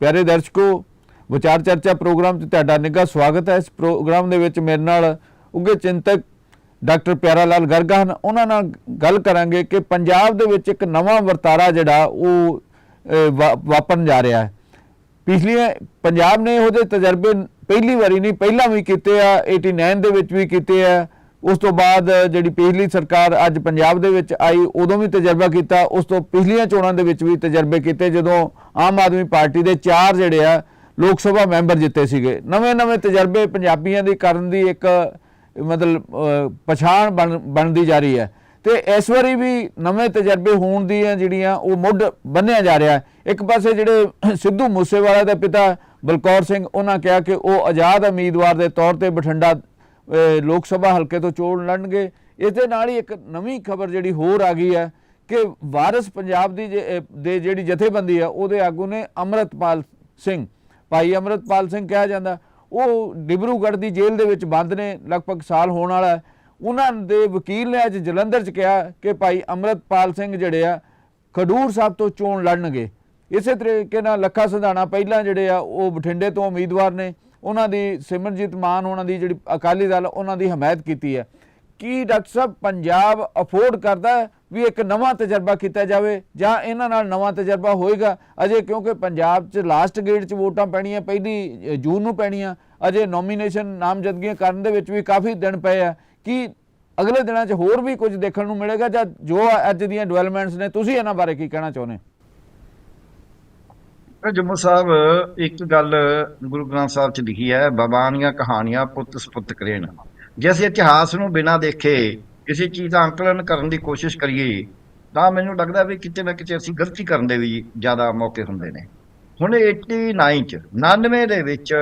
ਪਿਆਰੇ ਦਰਸ਼ਕੋ, ਵਿਚਾਰ ਚਰਚਾ ਪ੍ਰੋਗਰਾਮ 'ਚ ਤੁਹਾਡਾ ਨਿੱਘਾ ਸਵਾਗਤ ਹੈ। ਇਸ ਪ੍ਰੋਗਰਾਮ ਦੇ ਵਿੱਚ ਮੇਰੇ ਨਾਲ ਉੱਘੇ ਚਿੰਤਕ ਡਾਕਟਰ ਪਿਆਰਾ ਲਾਲ ਗਰਗਾ ਹਨ। ਉਹਨਾਂ ਨਾਲ ਗੱਲ ਕਰਾਂਗੇ ਕਿ ਪੰਜਾਬ ਦੇ ਵਿੱਚ ਇੱਕ ਨਵਾਂ ਵਰਤਾਰਾ ਜਿਹੜਾ ਉਹ ਵਾ- ਵਾਪਰਨ ਜਾ ਰਿਹਾ ਹੈ। ਪਿਛਲੀਆਂ, ਪੰਜਾਬ ਨੇ ਉਹਦੇ ਤਜਰਬੇ ਪਹਿਲੀ ਵਾਰੀ ਨਹੀਂ, ਪਹਿਲਾਂ ਵੀ ਕੀਤੇ ਆ 89 ਦੇ ਵਿੱਚ ਵੀ ਕੀਤੇ ਆ। ਉਸ ਤੋਂ ਬਾਅਦ ਜਿਹੜੀ ਪਿਛਲੀ ਸਰਕਾਰ ਅੱਜ ਪੰਜਾਬ ਦੇ ਵਿੱਚ ਆਈ, ਉਦੋਂ ਵੀ ਤਜਰਬਾ ਕੀਤਾ, ਉਸ ਤੋਂ ਪਿਛਲੀਆਂ ਚੋਣਾਂ ਦੇ ਵਿੱਚ ਵੀ ਤਜਰਬੇ ਕੀਤੇ, ਜਦੋਂ ਆਮ ਆਦਮੀ ਪਾਰਟੀ ਦੇ ਚਾਰ ਜਿਹੜੇ ਆ, ਲੋਕ ਸਭਾ ਮੈਂਬਰ ਜਿੱਤੇ ਸੀਗੇ। ਨਵੇਂ ਨਵੇਂ ਤਜਰਬੇ ਪੰਜਾਬੀਆਂ ਦੀ ਕਰਨ ਦੀ ਇੱਕ, ਮਤਲਬ ਪਛਾਣ ਬਣ, ਬਣਦੀ ਜਾ ਰਹੀ ਹੈ। ਤੇ ਇਸ ਵਾਰੀ ਵੀ ਨਵੇਂ ਤਜਰਬੇ ਹੋਣ ਦੀਆਂ ਜਿਹੜੀਆਂ ਉਹ ਮੁੱਢ ਬੰਨਿਆ ਜਾ ਰਿਹਾ। ਇੱਕ ਪਾਸੇ ਜਿਹੜੇ ਸਿੱਧੂ ਮੂਸੇਵਾਲਾ ਦੇ ਪਿਤਾ ਬਲਕੌਰ ਸਿੰਘ, ਉਹਨਾਂ ਕਿਹਾ ਕਿ ਉਹ ਆਜ਼ਾਦ ਉਮੀਦਵਾਰ ਦੇ ਤੌਰ ਤੇ ਬਠਿੰਡਾ ਲੋਕ ਸਭਾ ਹਲਕੇ ਤੋਂ ਚੋਣ ਲੜਨਗੇ। ਇਸ ਦੇ ਨਾਲ ਹੀ ਇੱਕ ਨਵੀਂ ਖਬਰ ਜਿਹੜੀ ਹੋਰ ਆ ਗਈ ਹੈ ਕਿ ਵਾਰਿਸ ਪੰਜਾਬ ਦੀ ਜੇ- ਦੇ ਜਿਹੜੀ ਜਥੇਬੰਦੀ ਆ, ਉਹਦੇ ਆਗੂ ਨੇ ਅੰਮ੍ਰਿਤਪਾਲ ਸਿੰਘ। ਭਾਈ ਅੰਮ੍ਰਿਤਪਾਲ ਸਿੰਘ ਕਿਹਾ ਜਾਂਦਾ, ਉਹ ਡਿਬਰੂਗੜ੍ਹ ਦੀ ਜੇਲ੍ਹ ਦੇ ਵਿੱਚ ਬੰਦ ਨੇ, ਲਗਭਗ ਸਾਲ ਹੋਣ ਵਾਲਾ ਹੈ। ਉਹਨਾਂ ਦੇ ਵਕੀਲ ਨੇ ਅੱਜ ਜਲੰਧਰ 'ਚ ਕਿਹਾ ਕਿ ਭਾਈ ਅੰਮ੍ਰਿਤਪਾਲ ਸਿੰਘ ਜਿਹੜੇ ਆ, ਖਡੂਰ ਸਾਹਿਬ ਤੋਂ ਚੋਣ ਲੜਨਗੇ। ਇਸੇ ਤਰੀਕੇ ਨਾਲ ਲੱਖਾ ਸੰਧਾਣਾ ਪਹਿਲਾਂ ਜਿਹੜੇ ਆ, ਉਹ ਬਠਿੰਡੇ ਤੋਂ ਉਮੀਦਵਾਰ ਨੇ। ਉਹਨਾਂ ਦੀ ਸਿਮਰਜੀਤ ਮਾਨ, ਉਹਨਾਂ ਦੀ ਜਿਹੜੀ ਅਕਾਲੀ ਦਲ, ਉਹਨਾਂ ਦੀ ਹਮਾਇਤ ਕੀਤੀ ਹੈ। ਕੀ ਡਾਕਟਰ ਸਾਹਿਬ ਪੰਜਾਬ ਅਫੋਰਡ ਕਰਦਾ ਵੀ ਇੱਕ ਨਵਾਂ ਤਜਰਬਾ ਕੀਤਾ ਜਾਵੇ ਜਾਂ ਇਹਨਾਂ ਨਾਲ ਨਵਾਂ ਤਜਰਬਾ ਹੋਏਗਾ? ਅਜੇ ਕਿਉਂਕਿ ਪੰਜਾਬ 'ਚ ਲਾਸਟ ਗੇੜ 'ਚ ਵੋਟਾਂ ਪੈਣੀਆਂ, ਪਹਿਲੀ ਜੂਨ ਨੂੰ ਪੈਣੀਆਂ, ਅਜੇ ਨੋਮੀਨੇਸ਼ਨ ਨਾਮਜ਼ਦਗੀਆਂ ਕਰਨ ਦੇ ਵਿੱਚ ਵੀ ਕਾਫੀ ਦਿਨ ਪਏ ਆ। ਕੀ ਅਗਲੇ ਦਿਨਾਂ 'ਚ ਹੋਰ ਵੀ ਕੁਝ ਦੇਖਣ ਨੂੰ ਮਿਲੇਗਾ ਜਾਂ ਜੋ ਅੱਜ ਦੀਆਂ ਡਿਵੈਲਪਮੈਂਟਸ ਨੇ, ਤੁਸੀਂ ਇਹਨਾਂ ਬਾਰੇ ਕੀ ਕਹਿਣਾ ਚਾਹੁੰਦੇ ਜੰਮੂ ਸਾਹਿਬ, ਇੱਕ ਗੱਲ ਗੁਰੂ ਗ੍ਰੰਥ ਸਾਹਿਬ ਚ ਲਿਖੀ ਹੈ ਬਾਬਾਨੀਆਂ ਕਹਾਣੀਆਂ ਪੁੱਤ ਸਪੁੱਤ ਕਰੇਣ ਜੇ ਅਸੀਂ ਇਤਿਹਾਸ ਨੂੰ ਬਿਨਾਂ ਦੇਖੇ ਕਿਸੇ ਚੀਜ਼ ਦਾ ਅੰਕਲਨ ਕਰਨ ਦੀ ਕੋਸ਼ਿਸ਼ ਕਰੀਏ, ਤਾਂ ਮੈਨੂੰ ਲੱਗਦਾ ਵੀ ਕਿਤੇ ਨਾ ਕਿਤੇ ਅਸੀਂ ਗਲਤੀ ਕਰਨ ਦੇ ਵੀ ਜ਼ਿਆਦਾ ਮੌਕੇ ਹੁੰਦੇ ਨੇ। ਹੁਣ 89 ਚ 99 ਦੇ ਵਿੱਚ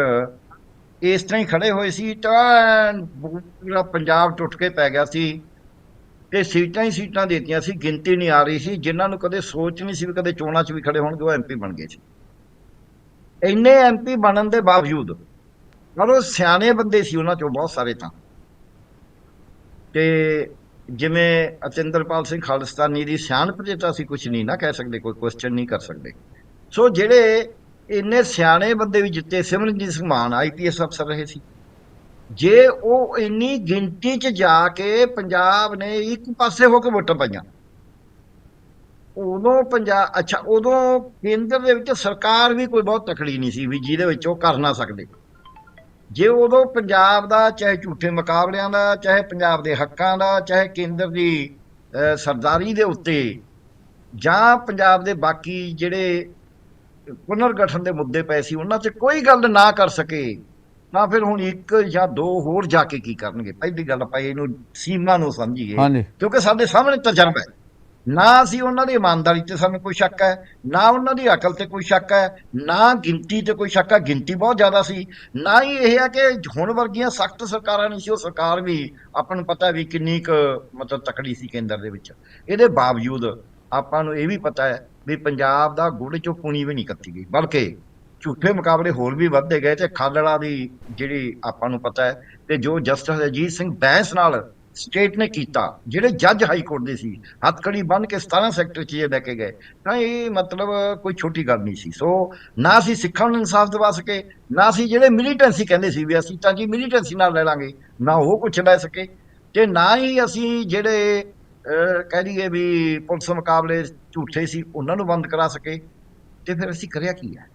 ਇਸ ਤਰ੍ਹਾਂ ਹੀ ਖੜੇ ਹੋਏ ਸੀ, ਤਾਂ ਪੂਰਾ ਪੰਜਾਬ ਟੁੱਟ ਕੇ ਪੈ ਗਿਆ ਸੀ ਤੇ ਸੀਟਾਂ ਹੀ ਸੀਟਾਂ ਦਿੱਤੀਆਂ ਸੀ, ਗਿਣਤੀ ਨਹੀਂ ਆ ਰਹੀ ਸੀ, ਜਿਨ੍ਹਾਂ ਨੂੰ ਕਦੇ ਸੋਚ ਨਹੀਂ ਸੀ ਵੀ ਕਦੇ ਚੋਣਾਂ 'ਚ ਵੀ ਖੜੇ ਹੋਣਗੇ, ਉਹ ਐਮਪੀ ਬਣ ਗਏ ਸੀ। ਇੰਨੇ ਐਮਪੀ ਬਣਨ ਦੇ ਬਾਵਜੂਦ, ਪਰ ਉਹ ਸਿਆਣੇ ਬੰਦੇ ਸੀ ਉਹਨਾਂ ਚੋਂ ਬਹੁਤ ਸਾਰੇ ਤਾਂ। ਤੇ ਜਿਵੇਂ ਅਤਿੰਦਰਪਾਲ ਸਿੰਘ ਖਾਲਸਤਾਨੀ ਦੀ ਸਿਆਣਪ ਜੇ ਤਾਂ ਅਸੀਂ ਕੁਝ ਨਹੀਂ ਨਾ ਕਹਿ ਸਕਦੇ, ਕੋਈ ਕੁਐਸਚਨ ਨਹੀਂ ਕਰ ਸਕਦੇ। ਸੋ ਜਿਹੜੇ ਇੰਨੇ ਸਿਆਣੇ ਬੰਦੇ ਵੀ ਜਿੱਤੇ, ਸਿਮਰਨਜੀਤ ਸਿੰਘ ਮਾਨ ਆਈਪੀਐਸ ਅਫਸਰ ਰਹੇ ਸੀ। ਜੇ ਉਹ ਇੰਨੀ ਗਿਣਤੀ 'ਚ ਜਾ ਕੇ ਪੰਜਾਬ ਨੇ ਇੱਕ ਪਾਸੇ ਹੋ ਕੇ ਵੋਟਾਂ ਪਾਈਆਂ ਉਦੋਂ ਪੰਜਾਬ ਅੱਛਾ ਉਦੋਂ ਕੇਂਦਰ ਦੇ ਵਿੱਚ ਸਰਕਾਰ ਵੀ ਕੋਈ ਬਹੁਤ ਤਕੜੀ ਨਹੀਂ ਸੀ ਵੀ ਜਿਹਦੇ ਵਿੱਚ ਉਹ ਕਰ ਨਾ ਸਕਦੇ। ਜੇ ਉਦੋਂ ਪੰਜਾਬ ਦਾ ਚਾਹੇ ਝੂਠੇ ਮੁਕਾਬਲਿਆਂ ਦਾ ਚਾਹੇ ਪੰਜਾਬ ਦੇ ਹੱਕਾਂ ਦਾ ਚਾਹੇ ਕੇਂਦਰ ਦੀ ਸਰਦਾਰੀ ਦੇ ਉੱਤੇ ਜਾਂ ਪੰਜਾਬ ਦੇ ਬਾਕੀ ਜਿਹੜੇ ਪੁਨਰ ਗਠਨ ਦੇ ਮੁੱਦੇ ਪਏ ਸੀ ਉਹਨਾਂ 'ਚ ਕੋਈ ਗੱਲ ਨਾ ਕਰ ਸਕੇ ਤਾਂ ਫਿਰ ਹੁਣ ਇੱਕ ਜਾਂ ਦੋ ਹੋਰ ਜਾ ਕੇ ਕੀ ਕਰਨਗੇ? ਪਹਿਲੀ ਗੱਲ ਆਪਾਂ ਇਹਨੂੰ ਸੀਮਾ ਨੂੰ ਸਮਝੀਏ ਕਿਉਂਕਿ ਸਾਡੇ ਸਾਹਮਣੇ ਤਜਰਬਾ ਹੈ। ਨਾ ਅਸੀਂ ਉਹਨਾਂ ਦੀ ਇਮਾਨਦਾਰੀ ਤੇ ਸਾਨੂੰ ਕੋਈ ਸ਼ੱਕ ਹੈ, ਨਾ ਉਹਨਾਂ ਦੀ ਅਕਲ ਤੇ ਕੋਈ ਸ਼ੱਕ ਹੈ, ਨਾ ਗਿਣਤੀ ਤੇ ਕੋਈ ਸ਼ੱਕ ਹੈ। ਗਿਣਤੀ ਬਹੁਤ ਜ਼ਿਆਦਾ ਸੀ। ਨਾ ਹੀ ਇਹ ਹੈ ਕਿ ਹੁਣ ਵਰਗੀਆਂ ਸਖਤ ਸਰਕਾਰਾਂ ਨਹੀਂ ਸੀ, ਉਹ ਸਰਕਾਰ ਵੀ ਆਪਾਂ ਨੂੰ ਪਤਾ ਵੀ ਕਿੰਨੀ ਕੁ ਮਤਲਬ ਤਕੜੀ ਸੀ ਕੇਂਦਰ ਦੇ ਵਿੱਚ। ਇਹਦੇ ਬਾਵਜੂਦ ਆਪਾਂ ਨੂੰ ਇਹ ਵੀ ਪਤਾ ਹੈ ਵੀ ਪੰਜਾਬ ਦਾ ਗੁੜ ਚੋਂ ਪੂਣੀ ਵੀ ਨਹੀਂ ਕੱਤੀ ਗਈ, ਬਲਕਿ ਝੂਠੇ ਮੁਕਾਬਲੇ ਹੋਰ ਵੀ ਵੱਧਦੇ ਗਏ ਤੇ ਖਾਲੜਾ ਦੀ ਜਿਹੜੀ ਆਪਾਂ ਨੂੰ ਪਤਾ ਹੈ ਤੇ ਜੋ ਜਸਟਿਸ ਅਜੀਤ ਸਿੰਘ ਬੈਂਸ ਨਾਲ ਸਟੇਟ ਨੇ ਕੀਤਾ, ਜਿਹੜੇ ਜੱਜ ਹਾਈ ਕੋਰਟ ਦੇ ਸੀ, ਹੱਥਕੜੀ ਬੰਨ ਕੇ 17 ਸੈਕਟਰ ਚ ਇਹ ਲੈ ਕੇ ਗਏ, ਤਾਂ ਇਹ ਮਤਲਬ ਕੋਈ ਛੋਟੀ ਗੱਲ ਨਹੀਂ ਸੀ। ਸੋ ਨਾ ਅਸੀਂ ਸਿੱਖਾਂ ਨੂੰ ਇਨਸਾਫ ਦਿਵਾ ਸਕੇ, ਨਾ ਅਸੀਂ ਜਿਹੜੇ ਮਿਲੀਟੈਂਸੀ ਕਹਿੰਦੇ ਸੀ ਵੀ ਅਸੀਂ ਤਾਂ ਜੀ ਮਿਲੀਟੈਂਸੀ ਨਾਲ ਲੈ ਲਾਂਗੇ, ਨਾ ਉਹ ਕੁਝ ਲੈ ਸਕੇ, ਤੇ ਨਾ ਹੀ ਅਸੀਂ ਜਿਹੜੇ ਕਹਿ ਲਈਏ ਵੀ ਪੁਲਿਸ ਮੁਕਾਬਲੇ ਝੂਠੇ ਸੀ, ਉਹਨਾਂ ਨੂੰ ਬੰਦ ਕਰਾ ਸਕੇ, ਤੇ ਫਿਰ ਅਸੀਂ ਕਰਿਆ ਕੀ ਹੈ?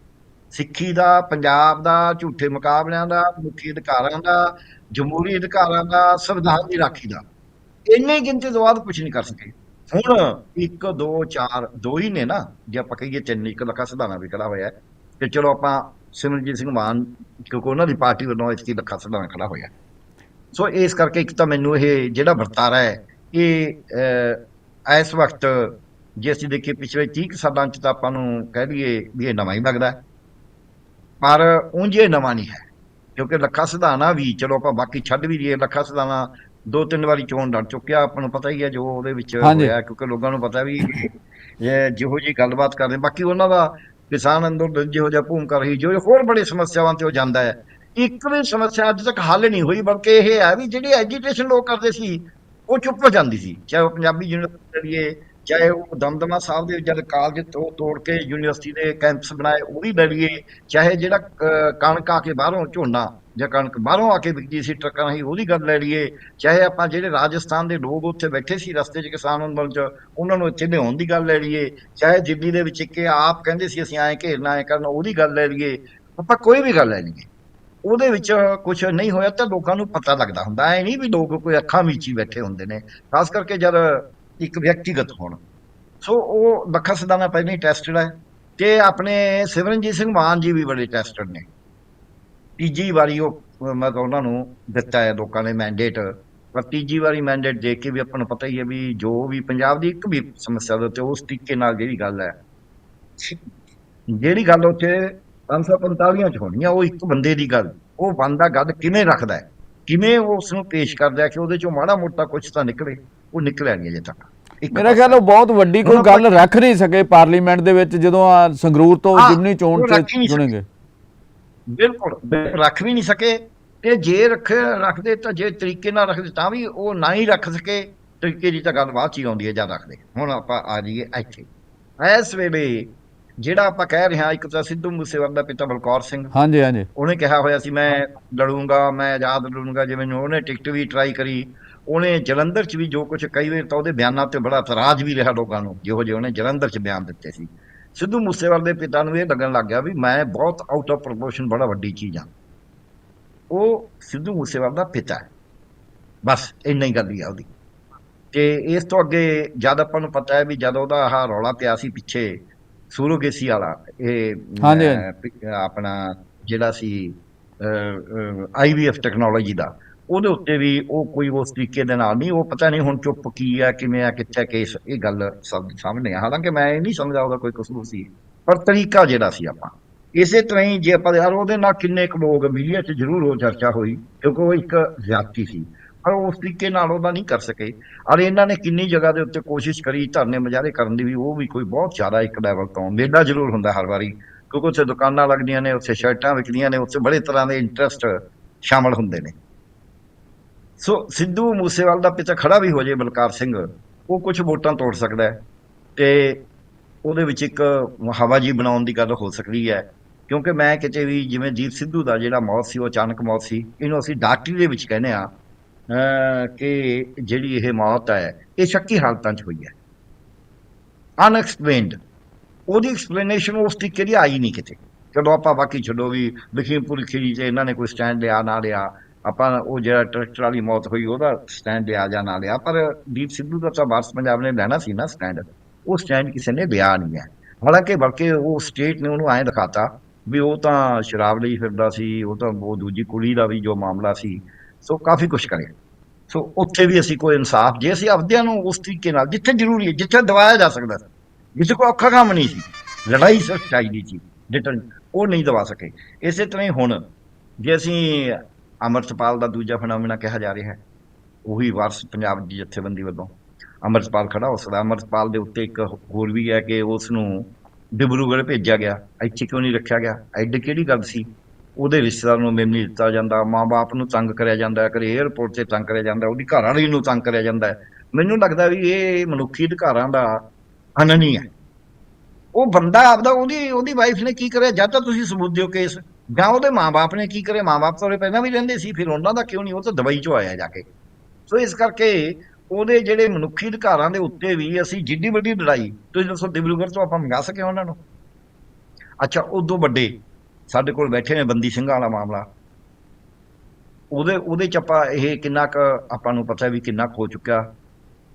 ਸਿੱਖੀ ਦਾ, ਪੰਜਾਬ ਦਾ, ਝੂਠੇ ਮੁਕਾਬਲਿਆਂ ਦਾ ਮੁੱਖੀ ਅਧਿਕਾਰਾਂ ਦਾ, ਜਮਹੂਰੀ ਅਧਿਕਾਰਾਂ ਦਾ, ਸੰਵਿਧਾਨ ਦੀ ਰਾਖੀ ਦਾ। ਇੰਨੇ ਗਿਣਤੀ ਤੋਂ ਬਾਅਦ ਕੁਝ ਨਹੀਂ ਕਰ ਸਕੇ। ਹੁਣ 1 2 4 ਦੋ ਹੀ ਨੇ ਨਾ, ਜੇ ਆਪਾਂ ਕਹੀਏ ਤਿੰਨ, ਇੱਕ ਲੱਖਾ ਸਿਧਾਣਾ ਵੀ ਖੜਾ ਹੋਇਆ ਹੈ। ਤੇ ਚਲੋ ਆਪਾਂ ਸਿਮਰਜੀਤ ਸਿੰਘ ਮਾਨ, ਕਿਉਂਕਿ ਉਹਨਾਂ ਦੀ ਪਾਰਟੀ ਵੱਲੋਂ ਇਸ ਲੱਖਾ ਸਿਧਾਣਾ ਖੜਾ ਹੋਇਆ ਸੋ ਇਸ ਕਰਕੇ ਇੱਕ ਤਾਂ ਮੈਨੂੰ ਇਹ ਜਿਹੜਾ ਵਰਤਾਰਾ ਹੈ, ਇਹ ਇਸ ਵਕਤ, ਜੇ ਅਸੀਂ ਦੇਖੀਏ ਪਿਛਲੇ 30 ਕੁ ਸਾਲਾਂ ਚ ਤਾਂ ਆਪਾਂ ਨੂੰ ਕਹਿ ਲਈਏ ਵੀ ਇਹ ਨਵਾਂ ਹੀ ਲੱਗਦਾ ਪਰ ਉਂਝ ਇਹ ਨਵਾਂ ਨਹੀਂ ਹੈ ਕਿਉਂਕਿ ਲੱਖਾ ਸਿਧਾਣਾ ਵੀ ਚਲੋ ਆਪਾਂ ਬਾਕੀ ਛੱਡ ਵੀ ਦਈਏ ਲੱਖਾ ਸਿਧਾਣਾ ਦੋ ਤਿੰਨ ਵਾਰੀ ਚੋਣ ਲੜ ਚੁੱਕਿਆ ਆਪਾਂ ਨੂੰ ਪਤਾ ਹੀ ਹੈ ਜੋ ਉਹਦੇ ਵਿੱਚ। ਹੋਇਆ ਕਿਉਂਕਿ ਲੋਕਾਂ ਨੂੰ ਪਤਾ ਵੀ ਇਹ ਜਿਹੋ ਜੀ ਗੱਲਬਾਤ ਕਰਦੇ ਬਾਕੀ ਉਹਨਾਂ ਦਾ ਕਿਸਾਨ ਅੰਦੋਲਨ ਜਿਹੋ ਜਿਹਾ ਭੂਮਿਕਾ ਰਹੀ ਜੋ ਹੋਰ ਬੜੀ ਸਮੱਸਿਆਵਾਂ ਤੇ ਉਹ ਜਾਂਦਾ ਹੈ। ਇੱਕ ਵੀ ਸਮੱਸਿਆ ਅੱਜ ਤੱਕ ਹੱਲ ਨਹੀਂ ਹੋਈ ਬਲਕਿ ਇਹ ਹੈ ਵੀ ਜਿਹੜੀ ਐਜੀਟੇਸ਼ਨ ਲੋਕ ਕਰਦੇ ਸੀ ਉਹ ਚੁੱਪ ਹੋ ਜਾਂਦੀ ਸੀ। ਚਾਹੇ ਉਹ ਪੰਜਾਬੀ ਯੂਨੀਵਰਸਿਟੀ ਕਰੀਏ ਚਾਹੇ ਉਹ ਦਮਦਮਾ ਸਾਹਿਬ ਦੇ ਜਦ ਕਾਲਜ ਤੋਂ ਤੋੜ ਕੇ ਯੂਨੀਵਰਸਿਟੀ ਦੇ ਕੈਂਪਸ ਬਣਾਏ, ਉਹ ਵੀ ਲੈ ਲਈਏ, ਚਾਹੇ ਜਿਹੜਾ ਕਣਕ ਆ ਕੇ ਬਾਹਰੋਂ ਝੋਨਾ ਜਾਂ ਕਣਕ ਬਾਹਰੋਂ ਆ ਕੇ ਵਿਕਦੀ ਸੀ ਟਰੱਕਾਂ ਰਾਹੀਂ, ਉਹਦੀ ਗੱਲ ਲੈ ਲਈਏ, ਚਾਹੇ ਆਪਾਂ ਜਿਹੜੇ ਰਾਜਸਥਾਨ ਦੇ ਲੋਕ ਉੱਥੇ ਬੈਠੇ ਸੀ ਰਸਤੇ 'ਚ ਕਿਸਾਨ ਅੰਦੋਲਨ 'ਚ, ਉਹਨਾਂ ਨੂੰ ਇੱਥੇ ਲਿਆਉਣ ਦੀ ਗੱਲ ਲੈ ਲਈਏ, ਚਾਹੇ ਦਿੱਲੀ ਦੇ ਵਿੱਚ ਕਿ ਆਪ ਕਹਿੰਦੇ ਸੀ ਅਸੀਂ ਐਂ ਘੇਰਨਾ, ਐਂ ਕਰਨਾ, ਉਹਦੀ ਗੱਲ ਲੈ ਲਈਏ, ਆਪਾਂ ਕੋਈ ਵੀ ਗੱਲ ਲੈ ਲਈਏ। ਉਹਦੇ ਵਿੱਚ ਕੁਝ ਨਹੀਂ ਹੋਇਆ ਤਾਂ ਲੋਕਾਂ ਨੂੰ ਪਤਾ ਲੱਗਦਾ ਹੁੰਦਾ, ਐ ਨਹੀਂ ਵੀ ਲੋਕ ਕੋਈ ਅੱਖਾਂ ਵਿੱਚ ਹੀ ਬੈਠੇ ਹੁੰਦੇ ਨੇ, ਖਾਸ ਕਰਕੇ ਜਦ ਇੱਕ ਵਿਅਕਤੀਗਤ ਹੋਣ। ਸੋ ਉਹ ਲੱਖਾ ਸਦਾਨਾ ਪਹਿਲਾਂ ਹੀ ਟੈਸਟਡ ਹੈ ਤੇ ਆਪਣੇ ਸਿਮਰਨਜੀਤ ਸਿੰਘ ਮਾਨ ਜੀ ਵੀ ਬੜੇ ਟੈਸਟਡ ਨੇ। ਤੀਜੀ ਵਾਰੀ ਉਹ, ਅਹ ਮਤਲਬ ਉਹਨਾਂ ਨੂੰ ਦਿੱਤਾ ਹੈ, ਲੋਕਾਂ ਨੇ ਮੈਂਡੇਟ ਪਰ ਤੀਜੀ ਵਾਰੀ ਮੈਂਡੇਟ ਦੇ ਕੇ ਵੀ ਆਪਾਂ ਨੂੰ ਪਤਾ ਹੀ ਹੈ ਵੀ ਜੋ ਵੀ ਪੰਜਾਬ ਦੀ ਇੱਕ ਵੀ ਸਮੱਸਿਆ ਦੇ ਉੱਤੇ ਉਸ ਤਰੀਕੇ ਨਾਲ ਜਿਹੜੀ ਗੱਲ ਹੈ, ਜਿਹੜੀ ਗੱਲ ਉੱਥੇ 545 ਚ ਹੋਣੀ ਆ, ਉਹ ਇੱਕ ਬੰਦੇ ਦੀ ਗੱਲ। ਉਹ ਬੰਦਾ ਗੱਲ ਕਿਵੇਂ ਰੱਖਦਾ ਹੈ? ਕਿਵੇਂ ਉਹ ਉਸ ਨੂੰ ਪੇਸ਼ ਕਰਦਾ ਕਿ ਉਹਦੇ ਚੋਂ ਮਾੜਾ ਮੋਟਾ ਕੁਝ ਤਾਂ ਨਿਕਲੇ? ਉਹ ਨਿਕਲਿਆ ਨਹੀਂ ਅਜੇ ਤੱਕ। ਮੇਰਾ ਖਿਆਲ ਉਹ ਬਹੁਤ ਵੱਡੀ ਕੋਈ ਗੱਲ ਰੱਖ ਨਹੀਂ ਸਕੇ ਪਾਰਲੀਮੈਂਟ ਦੇ ਵਿੱਚ ਜਦੋਂ ਆ ਸੰਗਰੂਰ ਤੋਂ ਜਿਮਨੀ ਚੋਣ ਚ। ਚੁਣੇਗੇ ਬਿਲਕੁਲ ਰੱਖ ਵੀ ਨਹੀਂ ਸਕੇ। ਤੇ ਜੇ ਰੱਖ ਰੱਖਦੇ ਤਾਂ ਜੇ ਤਰੀਕੇ ਨਾਲ ਰੱਖਦੇ ਤਾਂ ਵੀ ਉਹ ਨਾ ਹੀ ਰੱਖ ਸਕੇ। ਤਰੀਕੇ ਦੀ ਤਾਂ ਗੱਲ ਬਾਅਦ ਚ ਹੀ ਆਉਂਦੀ ਹੈ ਜਦ ਰੱਖਦੇ। ਹੁਣ ਆਪਾਂ ਆ ਜਾਈਏ ਇੱਥੇ। ਇਸ ਵੇਲੇ ਜਿਹੜਾ ਆਪਾਂ ਕਹਿ ਰਹੇ ਹਾਂ ਇੱਕ ਤਾਂ ਸਿੱਧੂ ਮੂਸੇਵਾਲਾ ਦਾ ਪਿਤਾ ਬਲਕੌਰ ਸਿੰਘ। ਹਾਂਜੀ ਹਾਂਜੀ। ਉਹਨੇ ਕਿਹਾ ਹੋਇਆ ਸੀ ਮੈਂ ਲੜੂੰਗਾ ਮੈਂ ਆਜ਼ਾਦ ਲੜੂੰਗਾ ਜਿਵੇਂ ਉਹਨੇ ਟਿਕਟ ਵੀ ਟਰਾਈ ਕਰੀ। ਉਹਨੇ ਜਲੰਧਰ 'ਚ ਵੀ ਜੋ ਕੁਝ ਕਈ ਵਾਰ ਤਾਂ ਉਹਦੇ ਬਿਆਨਾਂ ਤੇ ਬੜਾ ਇਤਰਾਜ਼ ਵੀ ਰਿਹਾ ਲੋਕਾਂ ਨੂੰ ਜਿਹੋ ਜਿਹੇ ਉਹਨੇ ਜਲੰਧਰ 'ਚ ਬਿਆਨ ਦਿੱਤੇ ਸੀ। ਸਿੱਧੂ ਮੂਸੇਵਾਲੇ ਦੇ ਪਿਤਾ ਨੂੰ ਇਹ ਲੱਗਣ ਲੱਗ ਗਿਆ ਵੀ ਮੈਂ ਬਹੁਤ ਆਊਟ ਆਫ ਪ੍ਰੋਪੋਰਸ਼ਨ ਬੜਾ ਵੱਡੀ ਚੀਜ਼ ਆ ਉਹ ਸਿੱਧੂ ਮੂਸੇਵਾਲੇ ਦਾ ਪਿਤਾ ਹੈ। ਬਸ ਇੰਨਾ ਹੀ ਗੱਲ ਹੀ ਆ ਉਹਦੀ। ਤੇ ਇਸ ਤੋਂ ਅੱਗੇ ਜਦ ਆਪਾਂ ਨੂੰ ਪਤਾ ਹੈ ਵੀ ਜਦ ਉਹਦਾ ਆਹ ਰੌਲਾ ਪਿਆ ਸੀ ਪਿੱਛੇ ਸੂਰੋਗੇਸੀ ਵਾਲਾ ਇਹ ਆਪਣਾ ਜਿਹੜਾ ਸੀ ਆਈਵੀਐਫ ਟੈਕਨੋਲੋਜੀ ਦਾ ਉਹਦੇ ਉੱਤੇ ਵੀ ਉਹ ਕੋਈ ਉਸ ਤਰੀਕੇ ਦੇ ਨਾਲ ਨਹੀਂ, ਉਹ ਪਤਾ ਨਹੀਂ ਹੁਣ ਚੁੱਪ ਕੀ ਆ, ਕਿਵੇਂ ਆ, ਕਿੱਥੇ ਕੇਸ, ਇਹ ਗੱਲ ਸਭ ਸਾਹਮਣੇ ਆ। ਹਾਲਾਂਕਿ ਮੈਂ ਇਹ ਨਹੀਂ ਸਮਝਦਾ ਉਹਦਾ ਕੋਈ ਕਸੂਰ ਸੀ। ਪਰ ਤਰੀਕਾ ਜਿਹੜਾ ਸੀ ਆਪਾਂ, ਇਸੇ ਤਰ੍ਹਾਂ ਹੀ ਜੇ ਆਪਾਂ ਯਾਰ ਉਹਦੇ ਨਾਲ ਕਿੰਨੇ ਕੁ ਲੋਕ ਮੀਡੀਆ 'ਚ ਜ਼ਰੂਰ ਉਹ ਚਰਚਾ ਹੋਈ, ਕਿਉਂਕਿ ਉਹ ਇੱਕ ਜ਼ਿਆਦਤੀ ਸੀ। ਪਰ ਉਸ ਤਰੀਕੇ ਨਾਲ ਉਹਦਾ ਨਹੀਂ ਕਰ ਸਕੇ। ਔਰ ਇਹਨਾਂ ਨੇ ਕਿੰਨੀ ਜਗ੍ਹਾ ਦੇ ਉੱਤੇ ਕੋਸ਼ਿਸ਼ ਕਰੀ ਧਰਨੇ ਮੁਜ਼ਾਹਰੇ ਕਰਨ ਦੀ ਵੀ ਉਹ ਵੀ ਕੋਈ ਬਹੁਤ ਜ਼ਿਆਦਾ ਇੱਕ ਲੈਵਲ ਤੋਂ ਮੇਲਾ ਜ਼ਰੂਰ ਹੁੰਦਾ ਹਰ ਵਾਰੀ, ਕਿਉਂਕਿ ਉੱਥੇ ਦੁਕਾਨਾਂ ਲੱਗਦੀਆਂ ਨੇ, ਉੱਥੇ ਸ਼ਰਟਾਂ ਵਿਕਦੀਆਂ ਨੇ, ਉੱਥੇ ਬੜੇ ਤਰ੍ਹਾਂ ਦੇ ਇੰਟਰਸਟ ਸ਼ਾਮਲ ਹੁੰਦੇ ਨੇ। ਸੋ ਸਿੱਧੂ ਮੂਸੇਵਾਲ ਦਾ ਪਿੱਛਾ ਖੜਾ ਵੀ ਹੋ ਜੇ ਬਲਕਾਰ ਸਿੰਘ, ਉਹ ਕੁਝ ਵੋਟਾਂ ਤੋੜ ਸਕਦਾ ਹੈ ਤੇ ਉਹਦੇ ਵਿੱਚ ਇੱਕ ਹਵਾ ਜੀ ਬਣਾਉਣ ਦੀ ਗੱਲ ਹੋ ਸਕਦੀ ਹੈ। ਕਿਉਂਕਿ ਮੈਂ ਕਿਤੇ ਵੀ ਜਿਵੇਂ ਜੀਤ ਸਿੱਧੂ ਦਾ ਜਿਹੜਾ ਮੌਤ ਸੀ, ਉਹ ਅਚਾਨਕ ਮੌਤ ਸੀ, ਇਹਨੂੰ ਅਸੀਂ ਡਾਕਟਰੀ ਦੇ ਵਿੱਚ ਕਹਿੰਦੇ ਆ ਕਿ ਜਿਹੜੀ ਇਹ ਮੌਤ ਹੈ, ਇਹ ਸ਼ੱਕੀ ਹਾਲਤਾਂ 'ਚ ਹੋਈ ਹੈ। ਅਨਐਕਸਪਲੇਨਡ ਉਹਦੀ ਐਕਸਪਲੇਨੇਸ਼ਨ ਉਸ ਤਰੀਕੇ ਦੀ ਆਈ ਨਹੀਂ ਕਿਤੇ। ਚਲੋ ਆਪਾਂ ਬਾਕੀ ਛੱਡੋ ਵੀ ਲਖੀਮਪੁਰ ਖੀਰੀ 'ਚ ਇਹਨਾਂ ਨੇ ਕੋਈ ਸਟੈਂਡ ਲਿਆ, ਨਾ ਲਿਆ ਆਪਾਂ ਉਹ ਜਿਹੜਾ ਟਰੈਕਟਰ ਵਾਲੀ ਮੌਤ ਹੋਈ, ਉਹਦਾ ਸਟੈਂਡ ਲਿਆ ਜਾਂ ਨਾ ਲਿਆ, ਪਰ ਦੀਪ ਸਿੱਧੂ ਦਾ ਤਾਂ ਵਾਰਸ ਪੰਜਾਬ ਨੇ ਲੈਣਾ ਸੀ ਨਾ ਸਟੈਂਡ ਉਹ ਸਟੈਂਡ ਕਿਸੇ ਨੇ ਲਿਆ ਨਹੀਂ ਹੈ। ਹਾਲਾਂਕਿ ਬਲਕਿ ਉਹ ਸਟੇਟ ਨੇ ਉਹਨੂੰ ਐਂ ਦਿਖਾਤਾ ਵੀ ਉਹ ਤਾਂ ਸ਼ਰਾਬ ਲਈ ਫਿਰਦਾ ਸੀ, ਉਹ ਤਾਂ ਉਹ ਦੂਜੀ ਕੁੜੀ ਦਾ ਵੀ ਜੋ ਮਾਮਲਾ ਸੀ, ਸੋ ਕਾਫੀ ਕੁਝ ਕਰਿਆ ਸੋ ਉੱਥੇ ਵੀ ਅਸੀਂ ਕੋਈ ਇਨਸਾਫ, ਜੇ ਅਸੀਂ ਆਪਦਿਆਂ ਨੂੰ ਉਸ ਤਰੀਕੇ ਨਾਲ, ਜਿੱਥੇ ਜ਼ਰੂਰੀ ਹੈ, ਜਿੱਥੇ ਦਵਾਇਆ ਜਾ ਸਕਦਾ ਸੀ ਜਿੱਥੇ ਕੋਈ ਔਖਾ ਕੰਮ ਨਹੀਂ ਸੀ, ਲੜਾਈ ਸਿਰਫ ਚਾਹੀਦੀ ਸੀ ਡਿਟਰ ਉਹ ਨਹੀਂ ਦਵਾ ਸਕੇ। ਇਸੇ ਤਰ੍ਹਾਂ ਹੀ ਹੁਣ, ਜੇ ਅਸੀਂ ਅਮਰਤਪਾਲ ਦਾ ਦੂਜਾ ਫੈਨੋਮੀਨਾ ਕਿਹਾ ਜਾ ਰਿਹਾ ਹੈ। ਉਹੀ ਵਾਰਸ ਪੰਜਾਬ ਦੀ ਜਥੇਬੰਦੀ ਵੱਲੋਂ ਅਮਰਤਪਾਲ ਖੜਾ ਹੋ ਸਕਦਾ। ਅਮਰਤਪਾਲ ਦੇ ਉੱਤੇ ਇੱਕ ਹੋਰ ਵੀ ਹੈ ਕਿ ਉਸ ਨੂੰ ਡਿਬਰੂਗੜ੍ਹ ਭੇਜਿਆ ਗਿਆ। ਇੱਥੇ ਕਿਉਂ ਨਹੀਂ ਰੱਖਿਆ ਗਿਆ? ਐਡ ਕਿਹੜੀ ਗੱਲ ਸੀ? ਉਹਦੇ ਰਿਸ਼ਤੇਦਾਰ ਨੂੰ ਮਿਲ ਨਹੀਂ ਦਿੱਤਾ ਜਾਂਦਾ। ਮਾਂ-ਬਾਪ ਨੂੰ ਤੰਗ ਕਰਿਆ ਜਾਂਦਾ ਹੈ। ਕਦੇ 에ਅਰਪੋਰਟ ਤੇ ਤੰਗ ਕਰਿਆ ਜਾਂਦਾ ਉਹਦੀ ਘਰ ਵਾਲੀ ਨੂੰ ਤੰਗ ਕਰਿਆ ਜਾਂਦਾ ਮੈਨੂੰ ਲੱਗਦਾ ਵੀ ਇਹ ਮਨੁੱਖੀ ਅਧਿਕਾਰਾਂ ਦਾ ਅਨਨੀ ਹੈ ਉਹ ਬੰਦਾ ਆਪਦਾ, ਉਹਦੀ ਉਹਦੀ ਵਾਈਫ ਨੇ ਕੀ ਕਰਿਆ? ਜਦ ਤੱਕ ਤੁਸੀਂ ਸਬੂਤ ਦਿਓ ਕੇਸ ਜਾਂ ਉਹਦੇ ਮਾਂ-ਬਾਪ ਨੇ ਕੀ ਕਰਿਆ ਮਾਂ-ਬਾਪ ਤਾਂ ਉਹਦੇ ਪਹਿਲਾਂ ਵੀ ਰਹਿੰਦੇ ਸੀ, ਫਿਰ ਉਹਨਾਂ ਦਾ ਕਿਉਂ ਨਹੀਂ? ਉਹ ਤਾਂ ਦਵਾਈ ਚੋਂ ਆਇਆ ਜਾ ਕੇ। ਸੋ ਇਸ ਕਰਕੇ ਉਹਦੇ ਜਿਹੜੇ ਮਨੁੱਖੀ ਅਧਿਕਾਰਾਂ ਦੇ ਉੱਤੇ ਵੀ ਅਸੀਂ ਜਿੱਡੀ ਵੱਡੀ ਲੜਾਈ, ਤੁਸੀਂ ਦੱਸੋ ਦਿਬਰੂਗੜ੍ਹ ਤੋਂ ਆਪਾਂ ਮੰਗਾ ਸਕੇ ਉਹਨਾਂ ਨੂੰ? ਅੱਛਾ, ਉਦੋਂ ਵੱਡੇ ਸਾਡੇ ਕੋਲ ਬੈਠੇ ਨੇ ਬੰਦੀ ਸਿੰਘਾਂ ਵਾਲਾ ਮਾਮਲਾ। ਉਹਦੇ ਉਹਦੇ ਚ ਆਪਾਂ ਇਹ ਕਿੰਨਾ ਕੁ ਆਪਾਂ ਨੂੰ ਪਤਾ ਵੀ ਕਿੰਨਾ ਕੁ ਹੋ ਚੁੱਕਿਆ।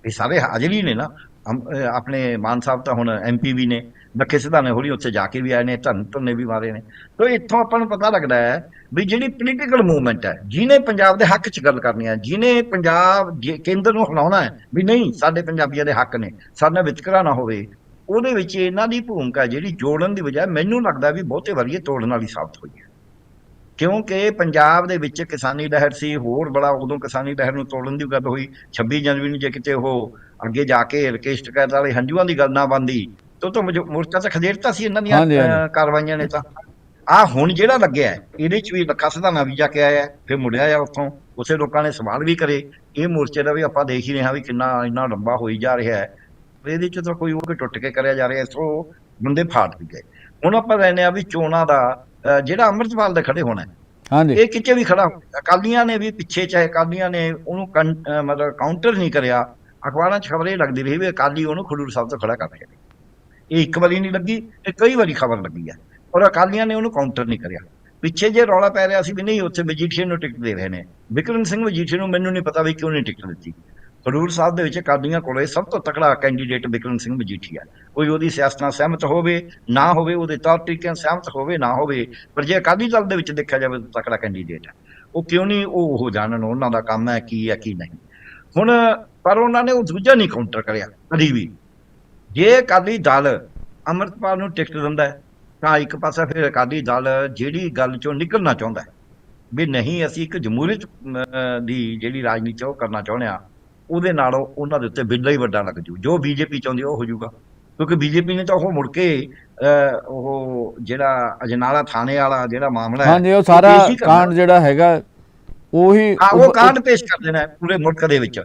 ਇਹ ਸਾਰੇ ਹਾਜ਼ਰੀ ਨੇ ਨਾ। ਆਪਣੇ ਮਾਨ ਸਾਹਿਬ ਤਾਂ ਹੁਣ ਐਮਪੀ ਵੀ ਨੇ ਲੱਖੇ ਸਿਧਾਣੇ ਹੋਰੀ ਉੱਥੇ ਜਾ ਕੇ ਵੀ ਆਏ ਨੇ, ਧੰਨ ਧੰਨੇ ਵੀ ਮਾਰੇ ਨੇ। ਤੋ ਇੱਥੋਂ ਆਪਾਂ ਨੂੰ ਪਤਾ ਲੱਗਦਾ ਹੈ ਵੀ ਜਿਹੜੀ ਪੋਲੀਟੀਕਲ ਮੂਵਮੈਂਟ ਹੈ, ਜਿਹਨੇ ਪੰਜਾਬ ਦੇ ਹੱਕ 'ਚ ਗੱਲ ਕਰਨੀ ਹੈ, ਜਿਹਨੇ ਪੰਜਾਬ ਜੇ ਕੇਂਦਰ ਨੂੰ ਹਿਲਾਉਣਾ ਹੈ, ਵੀ ਨਹੀਂ, ਸਾਡੇ ਪੰਜਾਬੀਆਂ ਦੇ ਹੱਕ ਨੇ, ਸਾਡੇ ਵਿਤਕਰਾ ਨਾ ਹੋਵੇ, ਉਹਦੇ ਵਿੱਚ ਇਹਨਾਂ ਦੀ ਭੂਮਿਕਾ ਜਿਹੜੀ ਜੋੜਨ ਦੀ ਬਜਾਏ ਮੈਨੂੰ ਲੱਗਦਾ ਵੀ ਬਹੁਤੇ ਵਾਰੀ ਇਹ ਤੋੜਨ ਵਾਲੀ ਸਾਬਤ ਹੋਈ ਹੈ। ਕਿਉਂਕਿ ਪੰਜਾਬ ਦੇ ਵਿੱਚ ਕਿਸਾਨੀ ਲਹਿਰ ਸੀ, ਹੋਰ ਬੜਾ ਉਦੋਂ ਕਿਸਾਨੀ ਲਹਿਰ ਨੂੰ ਤੋੜਨ ਦੀ ਗੱਲ ਹੋਈ 26 ਜਨਵਰੀ ਨੂੰ ਜੇ ਕਿਤੇ ਉਹ ਅੱਗੇ ਜਾ ਕੇ ਰਕੇਸ਼ ਟਕੈਤ ਵਾਲੇ ਹੰਝੂਆਂ ਦੀ ਗੱਲ ਨਾ ਬੰਦੀ ਤਾਂ ਤਾਂ ਮੋਰਚਾ ਤਾਂ ਖਦੇੜਤਾ ਸੀ ਇਹਨਾਂ ਦੀਆਂ ਕਾਰਵਾਈਆਂ ਨੇ ਤਾਂ। ਆ ਹੁਣ ਜਿਹੜਾ ਲੱਗਿਆ ਇਹਦੇ ਚ ਵੀ ਲੱਖਾ ਸਧਾਨਾ ਵੀ ਜਾ ਕੇ ਆਇਆ ਹੈ, ਫਿਰ ਮੁੜਿਆ ਆ ਉੱਥੋਂ। ਉਸੇ ਲੋਕਾਂ ਨੇ ਸਵਾਲ ਵੀ ਕਰੇ। ਇਹ ਮੋਰਚੇ ਦਾ ਵੀ ਆਪਾਂ ਦੇਖ ਹੀ ਰਹੇ ਹਾਂ ਵੀ ਕਿੰਨਾ ਇੰਨਾ ਲੰਬਾ ਹੋਈ ਜਾ ਰਿਹਾ ਹੈ। ਇਹਦੇ ਚ ਤਾਂ ਕੋਈ ਉਹ ਕਿ ਟੁੱਟ ਕੇ ਕਰਿਆ ਜਾ ਰਿਹਾ ਸੋ ਬੰਦੇ ਫਾਟ ਵੀ ਗਏ। ਹੁਣ ਆਪਾਂ ਲੈਨੇ ਆ ਵੀ ਚੋਣਾਂ ਦਾ ਜਿਹੜਾ ਅੰਮ੍ਰਿਤਪਾਲ ਦੇ ਖੜੇ ਹੋਣਾ ਹੈ, ਹਾਂਜੀ। ਇਹ ਕਿਤੇ ਵੀ ਖੜਾ ਅਕਾਲੀਆਂ ਨੇ ਵੀ ਪਿੱਛੇ ਚਾਹੇ ਅਕਾਲੀਆਂ ਨੇ ਉਹਨੂੰ ਮਤਲਬ ਕਾਊਂਟਰ ਨਹੀਂ ਕਰਿਆ। ਅਖਬਾਰਾਂ 'ਚ ਖਬਰ ਇਹ ਲੱਗਦੀ ਰਹੀ ਵੀ ਅਕਾਲੀ ਉਹਨੂੰ ਖਡੂਰ ਸਾਹਿਬ ਤੋਂ ਖੜਾ ਕਰ ਰਹੇ ਇਹ ਇੱਕ ਵਾਰੀ ਨਹੀਂ ਲੱਗੀ ਇਹ ਕਈ ਵਾਰੀ ਖਬਰ ਲੱਗੀ ਹੈ ਔਰ ਅਕਾਲੀਆਂ ਨੇ ਉਹਨੂੰ ਕਾਊਂਟਰ ਨਹੀਂ ਕਰਿਆ। ਪਿੱਛੇ ਜੇ ਰੌਲਾ ਪੈ ਰਿਹਾ ਸੀ ਵੀ ਨਹੀਂ, ਉੱਥੇ ਮਜੀਠੀਏ ਨੂੰ ਟਿਕਟ ਦੇ ਰਹੇ ਨੇ। ਵਿਕਰਮ ਸਿੰਘ ਮਜੀਠੀਏ ਨੂੰ ਮੈਨੂੰ ਨਹੀਂ ਪਤਾ ਵੀ ਕਿਉਂ ਨਹੀਂ ਟਿਕਟ ਦਿੱਤੀ। ਖਡੂਰ ਸਾਹਿਬ ਦੇ ਵਿੱਚ ਅਕਾਲੀਆਂ ਕੋਲੇ ਸਭ ਤੋਂ ਤਕੜਾ ਕੈਂਡੀਡੇਟ ਵਿਕਰਮ ਸਿੰਘ ਮਜੀਠੀਆ ਕੋਈ ਉਹਦੀ ਸਿਆਸਤ ਨਾਲ ਸਹਿਮਤ ਹੋਵੇ, ਨਾ ਹੋਵੇ, ਉਹਦੇ ਤੌਰ ਤਰੀਕਿਆਂ ਸਹਿਮਤ ਹੋਵੇ, ਨਾ ਹੋਵੇ, ਪਰ ਜੇ ਅਕਾਲੀ ਦਲ ਦੇ ਵਿੱਚ ਦੇਖਿਆ ਜਾਵੇ ਤਾਂ ਤਕੜਾ ਕੈਂਡੀਡੇਟ ਹੈ ਉਹ ਕਿਉਂ ਨਹੀਂ ਉਹ ਉਹ ਜਾਣਨ, ਉਹਨਾਂ ਦਾ ਕੰਮ ਹੈ, ਕੀ ਹੈ, ਕੀ ਨਹੀਂ। ਹੁਣ ਪਰ ਉਹਨਾਂ ਨੇ ਉਹ ਦੂਜਾ ਨਹੀਂ ਕਾਊਂਟਰ ਕਰਿਆ ਕਦੀ ਵੀ। ਜੇ ਅਕਾਲੀ ਦਲ ਅੰਮ੍ਰਿਤਪਾਲ ਨੂੰ ਟਿਕਟ ਦਿੰਦਾ ਤਾਂ ਇੱਕ ਪਾਸਾ ਫਿਰ ਅਕਾਲੀ ਦਲ ਜਿਹੜੀ ਗੱਲ ਚੋਂ ਨਿਕਲਣਾ ਚਾਹੁੰਦਾ ਵੀ ਨਹੀਂ ਅਸੀਂ ਇੱਕ ਜਮਹੂਰੀਅਤ ਦੀ ਜਿਹੜੀ ਰਾਜਨੀਤੀ ਉਹ ਕਰਨਾ ਚਾਹੁੰਦੇ ਆ ਉਹਦੇ ਨਾਲੋਂ ਉਹਨਾਂ ਦੇ ਉੱਤੇ ਬਿੱਲਾ ਹੀ ਵੱਡਾ ਲੱਗ ਜੂ। ਜੋ ਬੀਜੇਪੀ ਚਾਹੁੰਦੀ ਉਹ ਹੋ ਜਾਊਗਾ ਕਿਉਂਕਿ ਬੀਜੇਪੀ ਨੇ ਤਾਂ ਉਹ ਮੁੜ ਕੇ ਉਹ ਜਿਹੜਾ ਅਜਨਾਲਾ ਥਾਣੇ ਵਾਲਾ ਜਿਹੜਾ ਮਾਮਲਾ ਹੈ ਹਾਂਜੀ ਉਹ ਸਾਰਾ। ਕਾਂਡ ਜਿਹੜਾ ਹੈਗਾ ਉਹੀ ਉਹ ਕਾਂਡ ਪੇਸ਼ ਕਰ ਦੇਣਾ ਪੂਰੇ ਮੁਲਕ ਦੇ ਵਿੱਚ।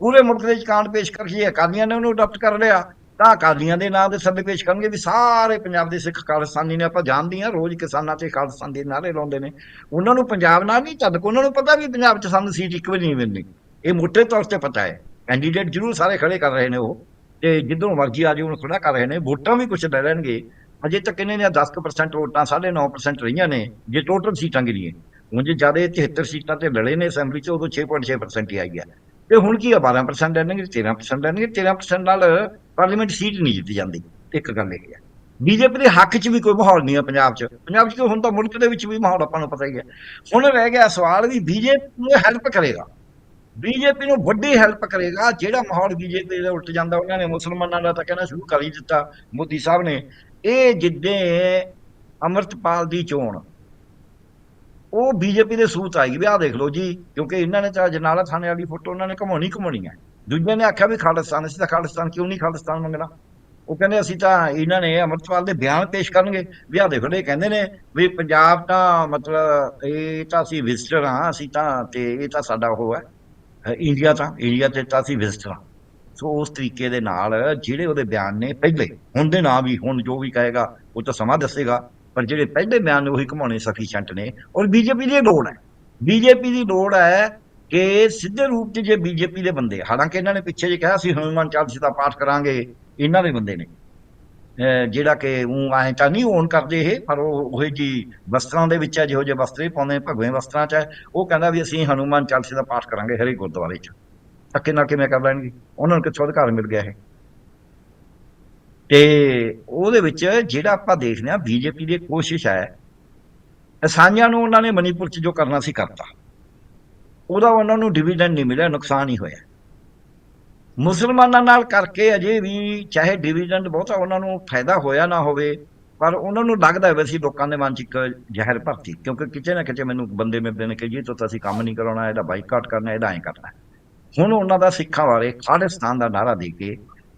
ਪੂਰੇ ਮੁਲਕ ਦੇ ਵਿੱਚ ਕਾਂਡ ਪੇਸ਼ ਕਰਕੇ ਅਕਾਲੀਆਂ ਨੇ ਉਹਨੂੰ ਅਡਾਪਟ ਕਰ ਲਿਆ। ਤਾਂ ਅਕਾਲੀਆਂ ਦੇ ਨਾਂ ਦੇ ਸੱਦੇ ਪੇਸ਼ ਕਰਨਗੇ ਵੀ ਸਾਰੇ ਪੰਜਾਬ ਦੇ ਸਿੱਖ ਖਾਲਿਸਤਾਨੀ ਨੇ ਆਪਾਂ ਜਾਣਦੇ ਹਾਂ, ਰੋਜ਼ ਕਿਸਾਨਾਂ ਤੇ ਖਾਲਿਸਤਾਨ ਦੇ ਨਾਰੇ ਲਾਉਂਦੇ ਨੇ। ਉਹਨਾਂ ਨੂੰ ਪੰਜਾਬ ਨਾਲ ਨਹੀਂ ਚੱਦ ਉਹਨਾਂ ਨੂੰ ਪਤਾ ਵੀ ਪੰਜਾਬ 'ਚ ਸਾਨੂੰ ਸੀਟ ਇੱਕ ਵੀ ਨਹੀਂ ਮਿਲਣੀ। ਇਹ ਮੋਟੇ ਤੌਰ ਤੇ ਪਤਾ ਹੈ। ਕੈਂਡੀਡੇਟ ਜ਼ਰੂਰ ਸਾਰੇ ਖੜੇ ਕਰ ਰਹੇ ਨੇ ਉਹ। ਤੇ ਜਿੱਦੋਂ ਮਰਜ਼ੀ ਆ ਜਾਓ, ਉਹਨੂੰ ਖੜਾ ਕਰ ਰਹੇ ਨੇ। ਵੋਟਾਂ ਵੀ ਕੁਝ ਲੈ ਲੈਣਗੇ। ਅਜੇ ਤੱਕ ਇਹਨਾਂ ਦੀਆਂ 10% ਵੋਟਾਂ 9.5% ਰਹੀਆਂ ਨੇ। ਜੇ ਟੋਟਲ ਸੀਟਾਂ ਗਿਣੀਏ ਉਂਝ ਜ਼ਿਆਦਾ 73 ਸੀਟਾਂ ਤੇ ਲੜੇ ਨੇ ਅਸੈਂਬਲੀ 'ਚ, ਉਦੋਂ 6.6% ਹੀ ਆਈ ਹੈ ਤੇ ਹੁਣ ਕੀ ਆ 12% ਲੈਣਗੇ 13% ਲੈਣਗੇ 13% ਨਾਲ ਪਾਰਲੀਮੈਂਟ ਸੀਟ ਨਹੀਂ ਜਿੱਤੀ ਜਾਂਦੀ। ਇੱਕ ਗੱਲ ਇਹ ਹੈ। ਬੀਜੇਪੀ ਦੇ ਹੱਕ 'ਚ ਵੀ ਕੋਈ ਮਾਹੌਲ ਨਹੀਂ ਆ ਪੰਜਾਬ 'ਚ। ਪੰਜਾਬ 'ਚ ਕਿਉਂ? ਹੁਣ ਤਾਂ ਮੁਲਕ ਦੇ ਵਿੱਚ ਵੀ ਮਾਹੌਲ ਆਪਾਂ ਨੂੰ ਪਤਾ ਹੀ ਹੈ। ਹੁਣ ਰਹਿ ਗਿਆ ਸਵਾਲ ਵੀ ਬੀਜੇਪੀ ਨੂੰ ਹੈਲਪ ਕਰੇਗਾ। ਬੀਜੇਪੀ ਨੂੰ ਵੱਡੀ ਹੈਲਪ ਕਰੇਗਾ, ਜਿਹੜਾ ਮਾਹੌਲ ਬੀਜੇਪੀ ਦੇ ਉਲਟ ਜਾਂਦਾ, ਉਹਨਾਂ ਨੇ ਮੁਸਲਮਾਨਾਂ ਦਾ ਤਾਂ ਕਹਿਣਾ ਸ਼ੁਰੂ ਕਰ ਹੀ ਦਿੱਤਾ, ਮੋਦੀ ਸਾਹਿਬ ਨੇ। ਇਹ ਜਿੱਦੇ ਅਮਰਤਪਾਲ ਦੀ ਚੋਣ ਉਹ ਬੀਜੇਪੀ ਦੇ ਸੂਤ ਆਏਗੀ ਵੀ ਆਹ ਦੇਖ ਲਓ ਜੀ, ਕਿਉਂਕਿ ਇਹਨਾਂ ਨੇ ਤਾਂ ਜਨਾਲਾ ਥਾਣੇ ਵਾਲੀ ਫੋਟੋ ਉਹਨਾਂ ਨੇ ਘਮਾਉਣੀ ਘਮਾਉਣੀ ਹੈ। ਦੂਜਿਆਂ ਨੇ ਆਖਿਆ ਵੀ ਖਾਲਿਸਤਾਨ, ਅਸੀਂ ਤਾਂ ਖਾਲਿਸਤਾਨ ਕਿਉਂ ਨਹੀਂ ਖਾਲਿਸਤਾਨ ਮੰਗਣਾ? ਉਹ ਕਹਿੰਦੇ ਅਸੀਂ ਤਾਂ ਇਹਨਾਂ ਨੇ ਅਮਰਤਪਾਲ ਦੇ ਬਿਆਨ ਪੇਸ਼ ਕਰਨਗੇ। ਵੀ ਆਹ ਦੇਖੋ, ਇਹ ਕਹਿੰਦੇ ਨੇ ਵੀ ਪੰਜਾਬ ਤਾਂ ਮਤਲਬ ਇਹ ਤਾਂ ਅਸੀਂ ਵਿਜ਼ਟਰ ਹਾਂ, ਅਸੀਂ ਤਾਂ ਤੇ ਇਹ ਤਾਂ ਸਾਡਾ ਉਹ ਹੈ, ਇੰਡੀਆ ਤਾਂ, ਇੰਡੀਆ ਤੇ ਤਾਂ ਅਸੀਂ ਵਿਜ਼ਟਰ ਹਾਂ। ਸੋ ਉਸ ਤਰੀਕੇ ਦੇ ਨਾਲ ਜਿਹੜੇ ਉਹਦੇ ਬਿਆਨ ਨੇ ਪਹਿਲੇ, ਹੁਣ ਦੇ ਨਾਂ ਵੀ, ਹੁਣ ਜੋ ਵੀ ਕਹੇਗਾ, ਉਹ ਤਾਂ ਸਮਾਂ ਦੱਸੇਗਾ। ਪਰ ਜਿਹੜੇ ਪਹਿਲੇ ਬਿਆਨ ਨੇ ਉਹੀ ਘਮਾਉਣੇ ਸਫੀਸ਼ੀਐਂਟ ਨੇ। ਔਰ ਬੀਜੇਪੀ ਦੀ ਲੋੜ ਹੈ। ਬੀਜੇਪੀ ਦੀ ਲੋੜ ਹੈ ਕਿ ਸਿੱਧੇ ਰੂਪ 'ਚ ਜੇ ਬੀਜੇਪੀ ਦੇ ਬੰਦੇ ਹਾਲਾਂਕਿ ਇਹਨਾਂ ਨੇ ਪਿੱਛੇ ਜੇ ਕਿਹਾ ਸੀ, ਹਨੂੰਮਾਨ ਚਾਲੀਸਾ ਦਾ ਪਾਠ ਕਰਾਂਗੇ, ਇਹਨਾਂ ਦੇ ਬੰਦੇ ਨੇ। ਜਿਹੜਾ ਕਿ ਉਹ ਐਂ ਤਾਂ ਨਹੀਂ ਓਨ ਕਰਦੇ ਇਹ, ਪਰ ਉਹ ਉਹ ਜੀ ਵਸਤਰਾਂ ਦੇ ਵਿੱਚ ਹੈ, ਜਿਹੋ ਜਿਹੇ ਵਸਤਰ ਹੀ ਪਾਉਂਦੇ ਭਗਵੇਂ ਵਸਤਰਾਂ 'ਚ ਹੈ। ਉਹ ਕਹਿੰਦਾ ਵੀ ਅਸੀਂ ਹਨੂੰਮਾਨ ਚਾਲੀਸਾ ਦਾ ਪਾਠ ਕਰਾਂਗੇ ਹਰੇ ਗੁਰਦੁਆਰੇ 'ਚ। ਧੱਕੇ ਨਾਲ ਕਿਵੇਂ ਕਰ ਲੈਣਗੇ। ਉਹਨਾਂ ਨੂੰ ਕਿੱਥੋਂ ਅਧਿਕਾਰ ਮਿਲ ਗਿਆ ਇਹ? ਤੇ ਉਹਦੇ ਵਿੱਚ ਜਿਹੜਾ ਆਪਾਂ ਦੇਖਦੇ ਹਾਂ ਬੀਜੇਪੀ ਦੀ ਕੋਸ਼ਿਸ਼ ਹੈ ਅਸਾਂਝਾਂ ਨੂੰ ਉਹਨਾਂ ਨੇ ਮਨੀਪੁਰ 'ਚ ਜੋ ਕਰਨਾ ਸੀ ਕਰਤਾ। ਉਹਦਾ ਉਹਨਾਂ ਨੂੰ ਡਿਵੀਡੈਂਡ ਨਹੀਂ ਮਿਲਿਆ, ਨੁਕਸਾਨ ਹੀ ਹੋਇਆ। ਮੁਸਲਮਾਨਾਂ ਨਾਲ ਕਰਕੇ ਅਜੇ ਵੀ ਚਾਹੇ ਡਿਵੀਡੈਂਡ ਬਹੁਤਾ ਉਹਨਾਂ ਨੂੰ ਫਾਇਦਾ ਹੋਇਆ ਨਾ ਹੋਵੇ, ਪਰ ਉਹਨਾਂ ਨੂੰ ਲੱਗਦਾ ਹੈ ਅਸੀਂ ਲੋਕਾਂ ਦੇ ਮਨ 'ਚ ਇੱਕ ਜ਼ਹਿਰ ਭਰਤੀ, ਕਿਉਂਕਿ ਕਿਤੇ ਨਾ ਕਿਤੇ ਮੈਨੂੰ ਬੰਦੇ ਮਿਲਦੇ ਨੇ ਕਿ ਜੀ ਤੋਂ ਤਾਂ ਅਸੀਂ ਕੰਮ ਨਹੀਂ ਕਰਾਉਣਾ, ਇਹਦਾ ਬਾਈਕਾਟ ਕਰਨਾ, ਇਹਦਾ ਐਂ ਕਰਨਾ। ਹੁਣ ਉਹਨਾਂ ਦਾ ਸਿੱਖਾਂ ਬਾਰੇ ਖਾਲਿਸਤਾਨ ਦਾ ਨਾਰਾ ਦੇ ਕੇ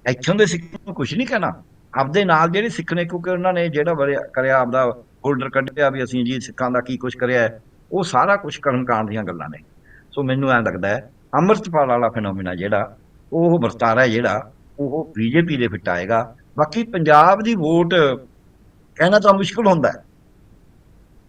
ਇੱਥੋਂ ਦੇ ਸਿੱਖ ਨੂੰ ਕੁਝ ਨਹੀਂ ਕਹਿਣਾ। ਆਪਦੇ ਨਾਲ ਜਿਹੜੇ ਸਿੱਖ ਨੇ ਕਿਉਂਕਿ ਉਹਨਾਂ ਨੇ ਜਿਹੜਾ ਵਰਿਆ- ਕਰਿਆ ਆਪਦਾ ਹੋਲਡਰ ਕੱਢਿਆ ਵੀ ਅਸੀਂ ਜੀ ਸਿੱਖਾਂ ਦਾ ਕੀ ਕੁਝ ਕਰਿਆ ਹੈ, ਉਹ ਸਾਰਾ ਕੁਝ ਕਰਨ ਕਾਂਡ ਦੀਆਂ ਗੱਲਾਂ ਨੇ। ਸੋ ਮੈਨੂੰ ਐਂ ਲੱਗਦਾ ਹੈ ਅੰਮ੍ਰਿਤਪਾਲ ਵਾਲਾ ਫੈਨੋਮੀਨਾ ਜਿਹੜਾ ਉਹ ਵਰਤਾਰਾ ਹੈ ਜਿਹੜਾ ਉਹ ਬੀਜੇਪੀ ਦੇ ਫਿੱਟ ਆਏਗਾ। ਬਾਕੀ ਪੰਜਾਬ ਦੀ ਵੋਟ ਕਹਿਣਾ ਤਾਂ ਮੁਸ਼ਕਲ ਹੁੰਦਾ ਹੈ।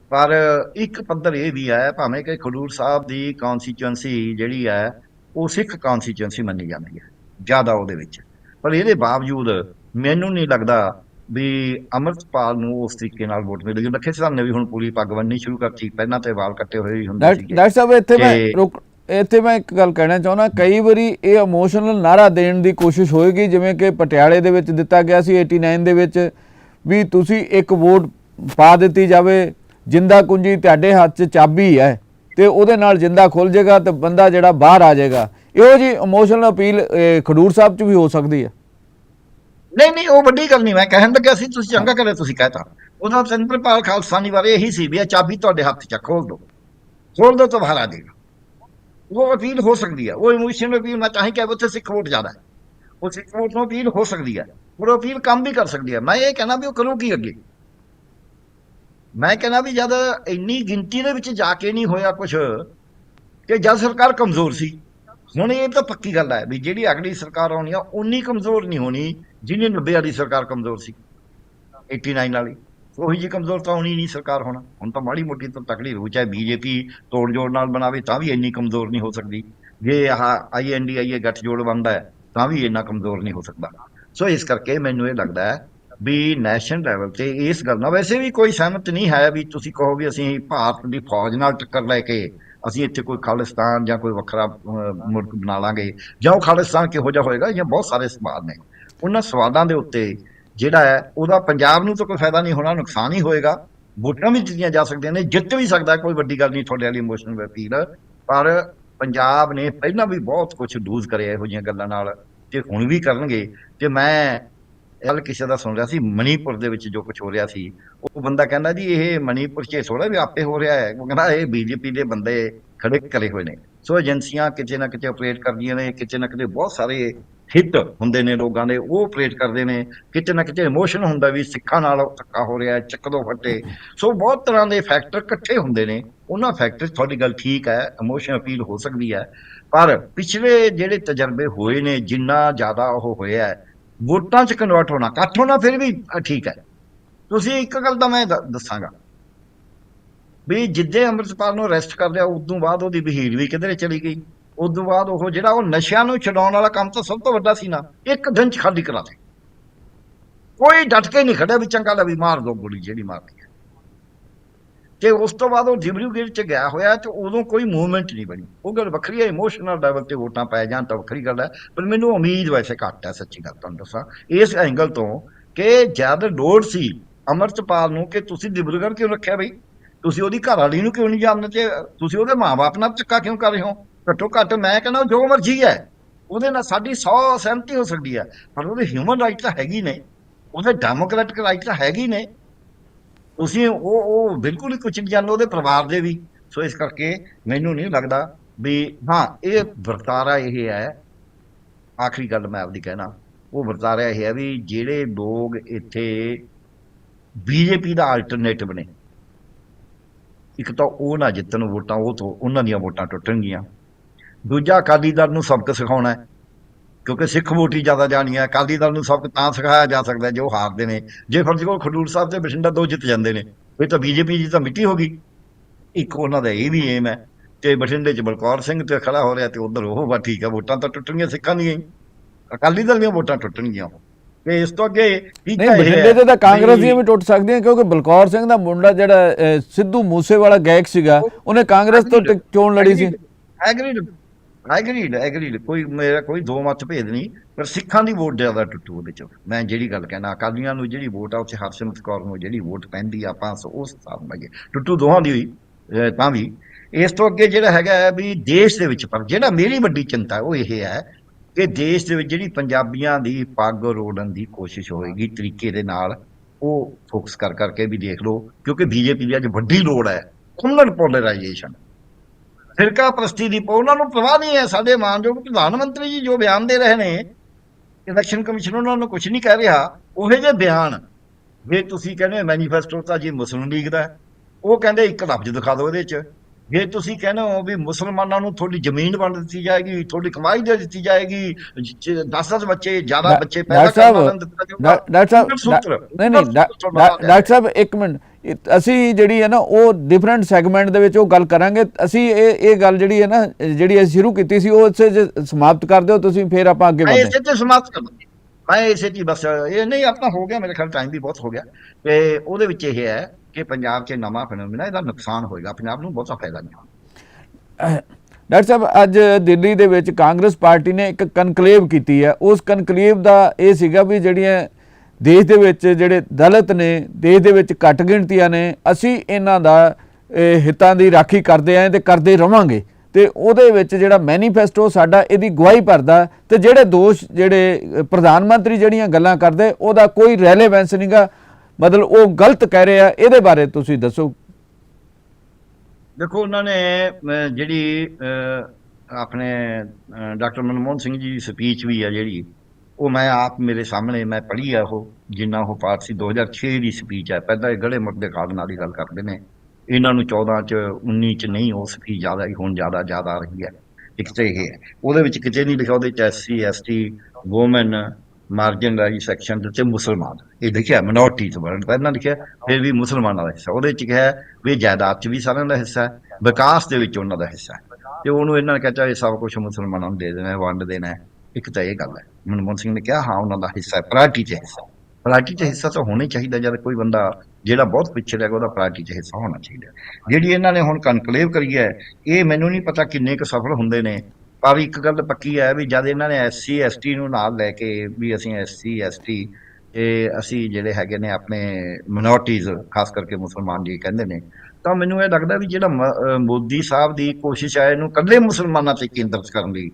ਪਰ ਇੱਕ ਪੱਧਰ ਇਹ ਵੀ ਹੈ ਭਾਵੇਂ ਕਿ ਖਡੂਰ ਸਾਹਿਬ ਦੀ ਕਨਸਟੀਚੁਐਂਸੀ ਜਿਹੜੀ ਹੈ ਉਹ ਸਿੱਖ ਕਨਸਟੀਚੁਐਂਸੀ ਮੰਨੀ ਜਾਂਦੀ ਹੈ ਜ਼ਿਆਦਾ ਉਹਦੇ ਵਿੱਚ। ਪਰ ਇਹਦੇ ਬਾਵਜੂਦ ਮੈਨੂੰ ਨਹੀਂ ਲੱਗਦਾ ਵੀ ਅੰਮ੍ਰਿਤਪਾਲ ਨੂੰ ਉਸ ਤਰੀਕੇ ਨਾਲ ਵੋਟ ਮਿਲੇਗੀ। ਲੱਖੇ ਸਾਹਿਬ ਨੇ ਵੀ ਹੁਣ ਪੂਰੀ ਪੱਗ ਬੰਨਣੀ ਸ਼ੁਰੂ ਕਰਤੀ। ਪਹਿਲਾਂ ਤੇ ਵਾਲ ਕੱਟੇ ਹੋਏ ਹੀ ਹੁੰਦੇ ਸੀਗੇ। ਡਾਕਟਰ ਸਾਹਿਬ ਇੱਥੇ ਮੈਂ ਰੁਕ ਇੱਥੇ ਮੈਂ ਇੱਕ ਗੱਲ ਕਹਿਣਾ ਚਾਹੁੰਦਾ ਕਈ ਵਾਰੀ ਇਹ ਇਮੋਸ਼ਨਲ ਨਾਰਾ ਦੇਣ ਦੀ ਕੋਸ਼ਿਸ਼ ਹੋਏਗੀ ਜਿਵੇਂ ਕਿ ਪਟਿਆਲੇ ਦੇ ਵਿੱਚ ਦਿੱਤਾ ਗਿਆ ਸੀ 89 ਦੇ ਵਿੱਚ ਵੀ ਤੁਸੀਂ ਇੱਕ ਵੋਟ ਪਾ ਦਿੱਤੀ ਜਾਵੇ। ਜਿੰਦਾ ਕੁੰਜੀ ਤੁਹਾਡੇ ਹੱਥ 'ਚ ਚਾਬੀ ਹੈ ਤੇ ਉਹਦੇ ਨਾਲ ਜਿੰਦਾ ਖੁੱਲ ਜਾਏਗਾ ਤੇ ਬੰਦਾ ਜਿਹੜਾ ਬਾਹਰ ਆ ਜਾਏਗਾ। ਇਹੋ ਜੀ ਇਮੋਸ਼ਨਲ ਅਪੀਲ ਖਡੂਰ ਸਾਹਿਬ 'ਚ ਵੀ ਹੋ ਸਕਦੀ ਹੈ ਨਹੀਂ ਨਹੀਂ, ਉਹ ਵੱਡੀ ਗੱਲ ਨਹੀਂ, ਮੈਂ ਕਹਿਣ ਲੱਗਾ ਸੀ, ਤੁਸੀਂ ਚੰਗਾ ਕਰਿਆ, ਤੁਸੀਂ ਕਹਿਤਾ ਉਹਦਾ ਚੰਦਰਪਾਲ ਖਾਲਸਾਨੀ ਬਾਰੇ ਇਹੀ ਸੀ ਵੀ ਇਹ ਚਾਬੀ ਤੁਹਾਡੇ ਹੱਥ 'ਚ ਖੋਲ ਦਿਓ ਖੋਲ ਦਿਓ ਤਾਂ ਬਾਹਰ ਉਹ ਅਪੀਲ ਹੋ ਸਕਦੀ ਹੈ ਉਹ ਇਮੋਸ਼ਨਲ ਅਪੀਲ ਮੈਂ ਚਾਹੀ ਕਿ ਉੱਥੇ ਸਿੱਖ ਵੋਟ ਜ਼ਿਆਦਾ ਹੈ। ਉਹ ਸਿੱਖ ਵੋਟ ਨੂੰ ਅਪੀਲ ਹੋ ਸਕਦੀ ਹੈ ਪਰ ਉਹ ਅਪੀਲ ਕੰਮ ਵੀ ਕਰ ਸਕਦੀ ਹੈ ਮੈਂ ਇਹ ਕਹਿਣਾ ਵੀ ਉਹ ਕਰੂਗੀ ਅੱਗੇ? ਮੈਂ ਕਹਿਣਾ ਵੀ ਜਦ ਇੰਨੀ ਗਿਣਤੀ ਦੇ ਵਿੱਚ ਜਾ ਕੇ ਨਹੀਂ ਹੋਇਆ ਕੁਝ ਕਿ ਜਦ ਸਰਕਾਰ ਕਮਜ਼ੋਰ ਸੀ ਹੁਣ ਇਹ ਤਾਂ ਪੱਕੀ ਗੱਲ ਹੈ ਵੀ ਜਿਹੜੀ ਅਗਲੀ ਸਰਕਾਰ ਆਉਣੀ ਆ ਉਨੀ ਕਮਜ਼ੋਰ ਨਹੀਂ ਹੋਣੀ ਜਿੰਨੀ 90 ਵਾਲੀ ਸਰਕਾਰ ਕਮਜ਼ੋਰ ਸੀ। 89 ਵਾਲੀ। ਉਹੀ ਜੀ ਕਮਜ਼ੋਰ ਤਾਂ ਹੋਣੀ ਨਹੀਂ ਸਰਕਾਰ ਹੋਣਾ। ਹੁਣ ਤਾਂ ਮਾੜੀ ਮੋਟੀ ਤਾਂ ਤਕੜੀ ਰਹੂ, ਚਾਹੇ ਬੀਜੇਪੀ ਤੋੜ ਜੋੜ ਨਾਲ ਬਣਾਵੇ, ਤਾਂ ਵੀ ਇੰਨੀ ਕਮਜ਼ੋਰ ਨਹੀਂ ਹੋ ਸਕਦੀ। ਜੇ ਆਹ ਆਈਐਨਡੀਆਈਏ ਗੱਠਜੋੜ ਬਣਦਾ ਹੈ, ਤਾਂ ਵੀ ਇੰਨਾ ਕਮਜ਼ੋਰ ਨਹੀਂ ਹੋ ਸਕਦਾ। ਸੋ ਇਸ ਕਰਕੇ ਮੈਨੂੰ ਇਹ ਲੱਗਦਾ ਹੈ ਵੀ ਨੈਸ਼ਨਲ ਲੈਵਲ ਤੇ ਇਸ ਗੱਲ ਨਾਲ ਵੈਸੇ ਵੀ ਕੋਈ ਸਹਿਮਤ ਨਹੀਂ ਹੈ ਵੀ ਤੁਸੀਂ ਕਹੋ ਵੀ ਅਸੀਂ ਭਾਰਤ ਦੀ ਫੌਜ ਨਾਲ ਟੱਕਰ ਲੈ ਕੇ ਅਸੀਂ ਇੱਥੇ ਕੋਈ ਖਾਲਿਸਤਾਨ ਜਾਂ ਕੋਈ ਵੱਖਰਾ ਮੁਲਕ ਬਣਾ ਲਾਂਗੇ ਜਾਂ ਉਹ ਖਾਲਿਸਤਾਨ ਕਿਹੋ ਜਿਹਾ ਹੋਏਗਾ ਜਾਂ ਬਹੁਤ ਸਾਰੇ ਸਵਾਲ ਨੇ। ਉਹਨਾਂ ਸਵਾਲਾਂ ਦੇ ਉੱਤੇ ਜਿਹੜਾ ਹੈ, ਉਹਦਾ ਪੰਜਾਬ ਨੂੰ ਤਾਂ ਕੋਈ ਫਾਇਦਾ ਨਹੀਂ ਹੋਣਾ, ਨੁਕਸਾਨ ਹੀ ਹੋਏਗਾ। ਵੋਟਾਂ ਵੀ ਜਿੱਤੀਆਂ ਜਾ ਸਕਦੀਆਂ ਨੇ, ਜਿੱਤ ਵੀ ਸਕਦਾ, ਕੋਈ ਵੱਡੀ ਗੱਲ ਨਹੀਂ ਤੁਹਾਡੇ ਵਾਲੀ ਇਮੋਸ਼ਨਲ ਅਪੀਲ ਪਰ ਪੰਜਾਬ ਨੇ ਪਹਿਲਾਂ ਵੀ ਬਹੁਤ ਕੁਝ ਲੂਜ਼ ਕਰਿਆ ਇਹੋ ਜਿਹੀਆਂ ਗੱਲਾਂ ਨਾਲ, ਤੇ ਹੁਣ ਵੀ ਕਰਨਗੇ। ਤੇ ਮੈਂ ਕੱਲ ਕਿਸੇ ਦਾ ਸੁਣ ਰਿਹਾ ਸੀ ਮਣੀਪੁਰ ਦੇ ਵਿੱਚ ਜੋ ਕੁਝ ਹੋ ਰਿਹਾ ਸੀ, ਉਹ ਬੰਦਾ ਕਹਿੰਦਾ ਜੀ ਇਹ ਮਣੀਪੁਰ 'ਚ ਥੋੜਾ ਵੀ ਆਪੇ ਹੋ ਰਿਹਾ ਹੈ। ਉਹ ਕਹਿੰਦਾ ਇਹ ਬੀਜੇਪੀ ਦੇ ਬੰਦੇ ਖੜੇ ਕਰੇ ਹੋਏ ਨੇ। ਸੋ ਏਜੰਸੀਆਂ ਕਿਤੇ ਨਾ ਕਿਤੇ ਆਪਰੇਟ ਕਰਦੀਆਂ ਨੇ, ਕਿਤੇ ਨਾ ਕਿਤੇ ਬਹੁਤ ਸਾਰੇ ਹਿੱਤ ਹੁੰਦੇ ਨੇ ਲੋਕਾਂ ਦੇ, ਉਹ ਆਪਰੇਟ ਕਰਦੇ ਨੇ। ਕਿਤੇ ਨਾ ਕਿਤੇ ਇਮੋਸ਼ਨ ਹੁੰਦਾ ਵੀ ਸਿੱਖਾਂ ਨਾਲ ਧੱਕਾ ਹੋ ਰਿਹਾ ਹੈ ਚੱਕ ਦੋ ਫੱਟੇ। ਸੋ ਬਹੁਤ ਤਰ੍ਹਾਂ ਦੇ ਫੈਕਟਰ ਇਕੱਠੇ ਹੁੰਦੇ ਨੇ। ਉਹਨਾਂ ਫੈਕਟਰ ਤੁਹਾਡੀ ਗੱਲ ਠੀਕ ਹੈ, ਇਮੋਸ਼ਨ ਅਪੀਲ ਹੋ ਸਕਦੀ ਹੈ। ਪਰ ਪਿਛਲੇ ਜਿਹੜੇ ਤਜਰਬੇ ਹੋਏ ਨੇ, ਜਿੰਨਾ ਜ਼ਿਆਦਾ ਉਹ ਹੋਇਆ ਹੈ ਵੋਟਾਂ 'ਚ ਕਨਵਰਟ ਹੋਣਾ, ਇਕੱਠ ਹੋਣਾ ਫਿਰ ਵੀ ਠੀਕ ਹੈ। ਤੁਸੀਂ ਇੱਕ ਗੱਲ ਤਾਂ ਮੈਂ ਦ- ਦੱਸਾਂਗਾ। ਵੀ ਜਿੱਦੇ ਅੰਮ੍ਰਿਤਪਾਲ ਨੂੰ ਅਰੈਸਟ ਕਰ ਲਿਆ, ਉਦੋਂ ਬਾਅਦ ਉਹਦੀ ਬਹੀਰ ਵੀ ਕਿਧਰੇ ਚਲੀ ਗਈ। ਉਦੋਂ ਬਾਅਦ ਉਹ ਜਿਹੜਾ ਉਹ ਨਸ਼ਿਆਂ ਨੂੰ ਛਡਾਉਣ ਵਾਲਾ ਕੰਮ ਤਾਂ ਸਭ ਤੋਂ ਵੱਡਾ ਸੀ ਨਾ, ਇੱਕ ਦਿਨ 'ਚ ਖਾਲੀ ਕਰਾ ਦੇ ਕੋਈ ਡਟ ਕੇ ਨਹੀਂ ਖੜਿਆ ਵੀ ਚੰਗਾ ਲੈ ਵੀ ਮਾਰ ਦੋ ਗੋਲੀ ਜਿਹੜੀ ਮਾਰਦੀ ਹੈ ਤੇ ਉਸ ਤੋਂ ਬਾਅਦ ਉਹ ਡਿਬਰੂਗੜ੍ਹ ਚ ਗਿਆ ਹੋਇਆ ਤੇ ਉਦੋਂ ਕੋਈ ਮੂਵਮੈਂਟ ਨਹੀਂ ਬਣੀ। ਉਹ ਗੱਲ ਵੱਖਰੀ ਹੈ ਇਮੋਸ਼ਨਲ ਲੈਵਲ ਤੇ ਵੋਟਾਂ ਪੈ ਜਾਣ ਤਾਂ ਵੱਖਰੀ ਗੱਲ ਹੈ, ਪਰ ਮੈਨੂੰ ਉਮੀਦ ਵੈਸੇ ਘੱਟ ਹੈ, ਸੱਚੀ ਗੱਲ ਤੁਹਾਨੂੰ ਦੱਸਾਂ। ਇਸ ਐਂਗਲ ਤੋਂ ਕਿ ਜਦ ਲੋੜ ਸੀ ਅਮਰਤਪਾਲ ਨੂੰ ਕਿ ਤੁਸੀਂ ਡਿਬਰੂਗੜ੍ਹ ਕਿਉਂ ਰੱਖਿਆ ਬਈ? ਤੁਸੀਂ ਉਹਦੀ ਘਰ ਵਾਲੀ ਨੂੰ ਕਿਉਂ ਨਹੀਂ ਜਾਣਦੇ ਤੇ ਤੁਸੀਂ ਉਹਦੇ ਮਾਪੇ ਨਾਲ ਚੱਕਾ ਕਿਉਂ ਕਰ ਰਹੇ ਹੋ? ਘੱਟੋ ਘੱਟ ਮੈਂ ਕਹਿੰਦਾ ਜੋ ਮਰਜ਼ੀ ਹੈ, ਉਹਦੇ ਨਾਲ ਸਾਡੀ 100 ਸਹਿਮਤੀ ਹੋ ਸਕਦੀ ਹੈ, ਪਰ ਉਹਦੇ ਹਿਊਮਨ ਰਾਈਟ ਤਾਂ ਹੈਗੀ ਨੇ ਉਹਦੇ ਡੈਮੋਕ੍ਰੈਟਿਕ ਰਾਈਟ ਤਾਂ ਹੈਗੀ ਨੇ ਤੁਸੀਂ ਉਹ ਉਹ ਬਿਲਕੁਲ ਹੀ ਕੁਝ ਨਹੀਂ ਜਾਣਦੇ ਉਹਦੇ ਪਰਿਵਾਰ ਦੇ ਵੀ। ਸੋ ਇਸ ਕਰਕੇ ਮੈਨੂੰ ਨਹੀਂ ਲੱਗਦਾ ਵੀ, ਹਾਂ, ਇਹ ਵਰਤਾਰਾ ਇਹ ਹੈ। ਆਖਰੀ ਗੱਲ ਮੈਂ ਆਪਦੀ ਕਹਿਣਾ, ਉਹ ਵਰਤਾਰਾ ਇਹ ਹੈ ਵੀ ਜਿਹੜੇ ਲੋਕ ਇੱਥੇ ਬੀਜੇਪੀ ਦਾ ਆਲਟਰਨੇਟਿਵ ਨੇ ਇੱਕ ਤਾਂ ਉਹ ਨਾ ਜਿੱਤਣ ਵੋਟਾਂ, ਉਹ ਤੋਂ ਉਹਨਾਂ ਦੀਆਂ ਵੋਟਾਂ ਟੁੱਟਣਗੀਆਂ। ਦੂਜਾ ਅਕਾਲੀ ਦਲ ਨੂੰ ਸਬਕ ਸਿਖਾਉਣਾ ਹੈ। ਕਿਉਂਕਿ ਸਿੱਖ ਵੋਟ ਜ਼ਿਆਦਾ ਜਾਣੀ ਹੈ ਅਕਾਲੀ ਦਲ ਨੂੰ ਸਬਕ ਤਾਂ ਸਿਖਾਇਆ ਜਾ ਸਕਦਾ ਜੋ ਹਾਰਦੇ ਨੇ। ਜੇ ਫਰਜ਼ ਕਰੋ ਖਡੂਰ ਸਾਹਿਬ ਤੇ ਬਠਿੰਡਾ ਦੋ ਜਿੱਤ ਜਾਂਦੇ ਨੇ ਫਿਰ ਤਾਂ ਬੀਜੇਪੀ ਜੀ ਤਾਂ ਮਿੱਟੀ ਹੋ ਗਈ। ਇੱਕ ਉਹਨਾਂ ਦਾ ਇਹ ਵੀ ਏਮ ਹੈ ਤੇ ਬਠਿੰਡੇ 'ਚ ਬਲਕੌਰ ਸਿੰਘ ਤੇ ਖੜਾ ਹੋ ਰਿਹਾ ਤੇ ਉਧਰ ਉਹ ਵਾ ਠੀਕ ਹੈ ਵੋਟਾਂ ਤਾਂ ਟੁੱਟਣਗੀਆਂ ਸਿੱਖਾਂ ਦੀਆਂ ਹੀ। ਅਕਾਲੀ ਦਲ ਦੀਆਂ ਵੋਟਾਂ ਟੁੱਟਣਗੀਆਂ ਤੇ ਇਸ ਤੋਂ ਅੱਗੇ ਨਹੀਂ ਬਠਿੰਡੇ ਤੇ ਤਾਂ ਕਾਂਗਰਸ ਦੀਆਂ ਵੀ ਟੁੱਟ ਸਕਦੀਆਂ ਕਿਉਂਕਿ ਬਲਕੌਰ ਸਿੰਘ ਦਾ ਮੁੰਡਾ ਜਿਹੜਾ ਸਿੱਧੂ ਮੂਸੇਵਾਲਾ ਗਾਇਕ ਸੀਗਾ ਉਹਨੇ ਕਾਂਗਰਸ ਤੋਂ ਚੋਣ ਲੜੀ ਸੀ। ਐਗਰੀਡ ਐਗਰੀਡ ਐਗਰੀਡ ਕੋਈ ਮੇਰਾ ਕੋਈ ਦੋ ਮਤ ਭੇਦ ਨਹੀਂ, ਪਰ ਸਿੱਖਾਂ ਦੀ ਵੋਟ ਜ਼ਿਆਦਾ ਟੁੱਟੂ ਉਹਦੇ ਚ। ਮੈਂ ਜਿਹੜੀ ਗੱਲ ਕਹਿਣਾ, ਅਕਾਲੀਆਂ ਨੂੰ ਜਿਹੜੀ ਵੋਟ ਆ, ਉੱਥੇ ਹਰਸਿਮਰਤ ਕੌਰ ਨੂੰ ਜਿਹੜੀ ਵੋਟ ਪੈਂਦੀ ਆ, ਆਪਾਂ ਉਸ ਹਿਸਾਬ ਨਾਲ ਟੁੱਟੂ ਦੋਹਾਂ ਦੀ ਹੋਈ ਤਾਂ ਵੀ। ਇਸ ਤੋਂ ਅੱਗੇ ਜਿਹੜਾ ਹੈਗਾ ਵੀ ਦੇਸ਼ ਦੇ ਵਿੱਚ ਪਰ ਜਿਹੜਾ ਮੇਰੀ ਵੱਡੀ ਚਿੰਤਾ ਉਹ ਇਹ ਹੈ ਕਿ ਦੇਸ਼ ਦੇ ਵਿੱਚ ਜਿਹੜੀ ਪੰਜਾਬੀਆਂ ਦੀ ਪੱਗ ਰੋੜਨ ਦੀ ਕੋਸ਼ਿਸ਼ ਹੋਏਗੀ ਤਰੀਕੇ ਦੇ ਨਾਲ, ਉਹ ਫੋਕਸ ਕਰ ਕਰਕੇ ਵੀ ਦੇਖ ਲਓ, ਕਿਉਂਕਿ ਬੀਜੇਪੀ ਦੀ ਅੱਜ ਵੱਡੀ ਲੋੜ ਹੈ। ਕਮਲਨ ਪੋਲਰਾਈਜੇਸ਼ਨ ਫਿਰਕਾ ਪ੍ਰਸਤੀ ਦੀ ਉਹਨਾਂ ਨੂੰ ਪਰਵਾਹ ਨਹੀਂ ਹੈ। ਸਾਡੇ ਮਾਨਯੋਗ ਪ੍ਰਧਾਨ ਮੰਤਰੀ ਜੀ ਜੋ ਬਿਆਨ ਦੇ ਰਹੇ ਨੇ ਇਲੈਕਸ਼ਨ ਕਮਿਸ਼ਨ ਉਹਨਾਂ ਨੂੰ ਕੁਝ ਨਹੀਂ ਕਹਿ ਰਿਹਾ। ਉਹੇ ਜੇ ਬਿਆਨ ਜੇ ਤੁਸੀਂ ਕਹਿੰਦੇ ਮੈਨੀਫੈਸਟੋ ਤਾਂ ਜੀ ਮੁਸਲਿਮ ਲੀਗ ਦਾ ਉਹ ਕਹਿੰਦੇ ਇੱਕ ਲਫ਼ਜ਼ ਦਿਖਾ ਦਿਓ ਇਹਦੇ 'ਚ। ਜੇ ਤੁਸੀਂ ਕਹਿੰਦੇ ਹੋ ਵੀ ਮੁਸਲਮਾਨਾਂ ਨੂੰ ਤੁਹਾਡੀ ਜ਼ਮੀਨ ਵੰਡ ਦਿੱਤੀ ਜਾਏਗੀ ਤੁਹਾਡੀ ਕਮਾਈ ਦੇ ਦਿੱਤੀ ਜਾਏਗੀ 10-10 ਬੱਚੇ ਜ਼ਿਆਦਾ ਬੱਚੇ ਪੈਦਾ ਕਰਨ ਡਾ- ਡਾਕਟਰ ਸਾਹਿਬ ਨਹੀਂ ਨਹੀਂ ਡਾਕਟਰ ਸਾਹਿਬ ਇੱਕ ਮਿੰਟ। ਅਸੀਂ ਜਿਹੜੀ ਹੈ ਨਾ ਉਹ ਡਿਫਰੈਂਟ ਸੈਗਮੈਂਟ ਦੇ ਵਿੱਚ ਉਹ ਗੱਲ ਕਰਾਂਗੇ। ਅਸੀਂ ਇਹ ਇਹ ਗੱਲ ਜਿਹੜੀ ਹੈ ਨਾ ਜਿਹੜੀ ਅਸੀਂ ਸ਼ੁਰੂ ਕੀਤੀ ਸੀ ਉਹ ਇਸੇ 'ਚ ਸਮਾਪਤ ਕਰ ਦਿਓ ਤੁਸੀਂ ਫਿਰ ਆਪਾਂ ਅੱਗੇ ਮੈਂ ਵਧਦੇ ਇਸੇ ਤੇ ਸਮਾਪਤ ਕਰ ਦੂੰਗੀ ਮੈਂ ਇਸੇ ਦੀ ਬਸ ਇਹ ਨਹੀਂ ਆਪਣਾ ਹੋ ਗਿਆ ਮੇਰੇ ਖਿਆਲ ਟਾਈਮ ਵੀ ਬਹੁਤ ਹੋ ਗਿਆ। ਤੇ ਉਹਦੇ ਵਿੱਚ ਇਹ ਹੈ ਕਿ ਪੰਜਾਬ 'ਚ ਨਵਾਂ ਫੈਨੋਮੀਨਾ ਇਹਦਾ ਨੁਕਸਾਨ ਹੋਏਗਾ। ਪੰਜਾਬ ਨੂੰ ਬਹੁਤਾ ਫਾਇਦਾ ਨਹੀਂ ਹੋਣਾ। ਡਾਕਟਰ ਸਾਹਿਬ ਅੱਜ ਦਿੱਲੀ ਦੇ ਵਿੱਚ ਕਾਂਗਰਸ ਪਾਰਟੀ ਨੇ ਇੱਕ ਕਨਕਲੇਵ ਕੀਤੀ ਹੈ। ਉਸ ਕਨਕਲੇਵ ਦਾ ਇਹ ਸੀਗਾ ਵੀ ਜਿਹੜੀਆਂ ਦੇਸ਼ ਦੇ ਵਿੱਚ ਜਿਹੜੇ ਦਲਿਤ ਨੇ, ਦੇਸ਼ ਦੇ ਵਿੱਚ ਘੱਟ ਗਿਣਤੀਆਂ ਨੇ, ਅਸੀਂ ਇਹਨਾਂ ਦਾ ਹਿੱਤਾਂ ਦੀ ਰਾਖੀ ਕਰਦੇ ਆਂ ਤੇ ਕਰਦੇ ਰਵਾਂਗੇ। ਤੇ ਉਹਦੇ ਵਿੱਚ ਜਿਹੜਾ ਮੈਨੀਫੈਸਟੋ ਸਾਡਾ, ਇਹਦੀ ਗਵਾਹੀ ਭਰਦਾ ਤੇ ਜਿਹੜੇ ਦੋਸ਼, ਜਿਹੜੇ ਪ੍ਰਧਾਨ ਮੰਤਰੀ ਜਿਹੜੀਆਂ ਗੱਲਾਂ ਕਰਦੇ, ਉਹਦਾ ਕੋਈ ਰੈਲੇਵੈਂਸ ਨਹੀਂਗਾ। ਮਤਲਬ ਉਹ ਗਲਤ ਕਹਿ ਰਹੇ ਆ ਇਹਦੇ ਬਾਰੇ ਤੁਸੀਂ ਦੱਸੋ। ਦੇਖੋ, ਉਹਨਾਂ ਨੇ ਜਿਹੜੀ ਆਪਣੇ ਡਾਕਟਰ ਮਨਮੋਹਨ ਸਿੰਘ ਜੀ ਦੀ ਸਪੀਚ ਵੀ ਆ ਜਿਹੜੀ ਉਹ ਮੈਂ ਆਪ ਮੇਰੇ ਸਾਹਮਣੇ ਮੈਂ ਪੜ੍ਹੀ ਆ ਉਹ, ਜਿੰਨਾ ਉਹ ਪਾਠ ਸੀ 2006 ਦੀ ਸਪੀਚ ਹੈ ਪਹਿਲਾਂ ਇਹ ਗੜੇ ਮੁੱਦੇ ਖਾਦ ਨਾਲ ਹੀ ਗੱਲ ਕਰਦੇ ਨੇ। ਇਹਨਾਂ ਨੂੰ 14 ਚ 19 ਚ ਨਹੀਂ, ਉਹ ਸਪੀਚ ਜ਼ਿਆਦਾ ਹੀ ਹੁਣ ਜ਼ਿਆਦਾ ਜ਼ਿਆਦਾ ਆ ਰਹੀ ਹੈ। ਇੱਕ ਤਾਂ ਇਹ ਹੈ। ਉਹਦੇ ਵਿੱਚ ਕਿਤੇ ਨਹੀਂ ਲਿਖਿਆ, ਉਹਦੇ ਚ SC ST women marginalised section ਤੇ ਮੁਸਲਮਾਨ। ਇਹ ਲਿਖਿਆ ਮਿਨੋਰਟੀ ਤੋਂ ਵਰਡ ਪਹਿਲਾਂ ਲਿਖਿਆ, ਫਿਰ ਵੀ ਮੁਸਲਮਾਨਾਂ ਦਾ ਹਿੱਸਾ। ਉਹਦੇ ਚ ਕਿਹਾ ਹੈ ਵੀ ਜਾਇਦਾਦ ਚ ਵੀ ਸਾਰਿਆਂ ਦਾ ਹਿੱਸਾ ਹੈ, ਵਿਕਾਸ ਦੇ ਵਿੱਚ ਉਹਨਾਂ ਦਾ ਹਿੱਸਾ ਹੈ। ਤੇ ਉਹਨੂੰ ਇਹਨਾਂ ਨੇ ਕਹਿੰਦਾ ਇਹ ਸਭ ਕੁਝ ਮੁਸਲਮਾਨਾਂ ਨੂੰ ਦੇ ਦੇਣਾ, ਵੰਡ ਦੇਣਾ ਇੱਕ ਤਾਂ ਇਹ ਗੱਲ ਹੈ, ਮਨਮੋਹਨ ਸਿੰਘ ਨੇ ਕਿਹਾ, ਹਾਂ, ਉਹਨਾਂ ਦਾ ਹਿੱਸਾ ਹੈ ਪ੍ਰਾਇਰਟੀ ਚ ਹਿੱਸਾ। ਪ੍ਰਾਇਰਟੀ ਚ ਹਿੱਸਾ ਤਾਂ ਹੋਣਾ ਹੀ ਚਾਹੀਦਾ, ਜਦ ਕੋਈ ਬੰਦਾ ਜਿਹੜਾ ਬਹੁਤ ਪਿੱਛੇ ਗਿਆ, ਉਹਦਾ ਪ੍ਰਾਇਰਟੀ ਚ ਹਿੱਸਾ ਹੋਣਾ ਚਾਹੀਦਾ ਜਿਹੜੀ ਇਹਨਾਂ ਨੇ ਹੁਣ ਕਨਕਲੇਵ ਕਰੀ ਹੈ, ਇਹ ਮੈਨੂੰ ਨਹੀਂ ਪਤਾ ਕਿੰਨੇ ਕੁ ਸਫਲ ਹੁੰਦੇ ਨੇ, ਪਰ ਇੱਕ ਗੱਲ ਪੱਕੀ ਹੈ ਵੀ ਜਦ ਇਹਨਾਂ ਨੇ ਐਸਸੀ ਐਸਟੀ ਨੂੰ ਨਾਲ ਲੈ ਕੇ ਵੀ ਅਸੀਂ ਐਸਸੀ ਐਸਟੀ ਇਹ ਅਸੀਂ ਜਿਹੜੇ ਹੈਗੇ ਨੇ ਆਪਣੇ ਮਿਨੋਰਟੀਜ਼ ਖਾਸ ਕਰਕੇ ਮੁਸਲਮਾਨ ਜੀ ਕਹਿੰਦੇ ਨੇ, ਤਾਂ ਮੈਨੂੰ ਇਹ ਲੱਗਦਾ ਵੀ ਜਿਹੜਾ ਮ- ਮੋਦੀ ਸਾਹਿਬ ਦੀ ਕੋਸ਼ਿਸ਼ ਹੈ, ਇਹਨੂੰ ਇਕੱਲੇ ਮੁਸਲਮਾਨਾਂ ਤੇ ਕੇਂਦਰਿਤ ਕਰਨ ਦੀ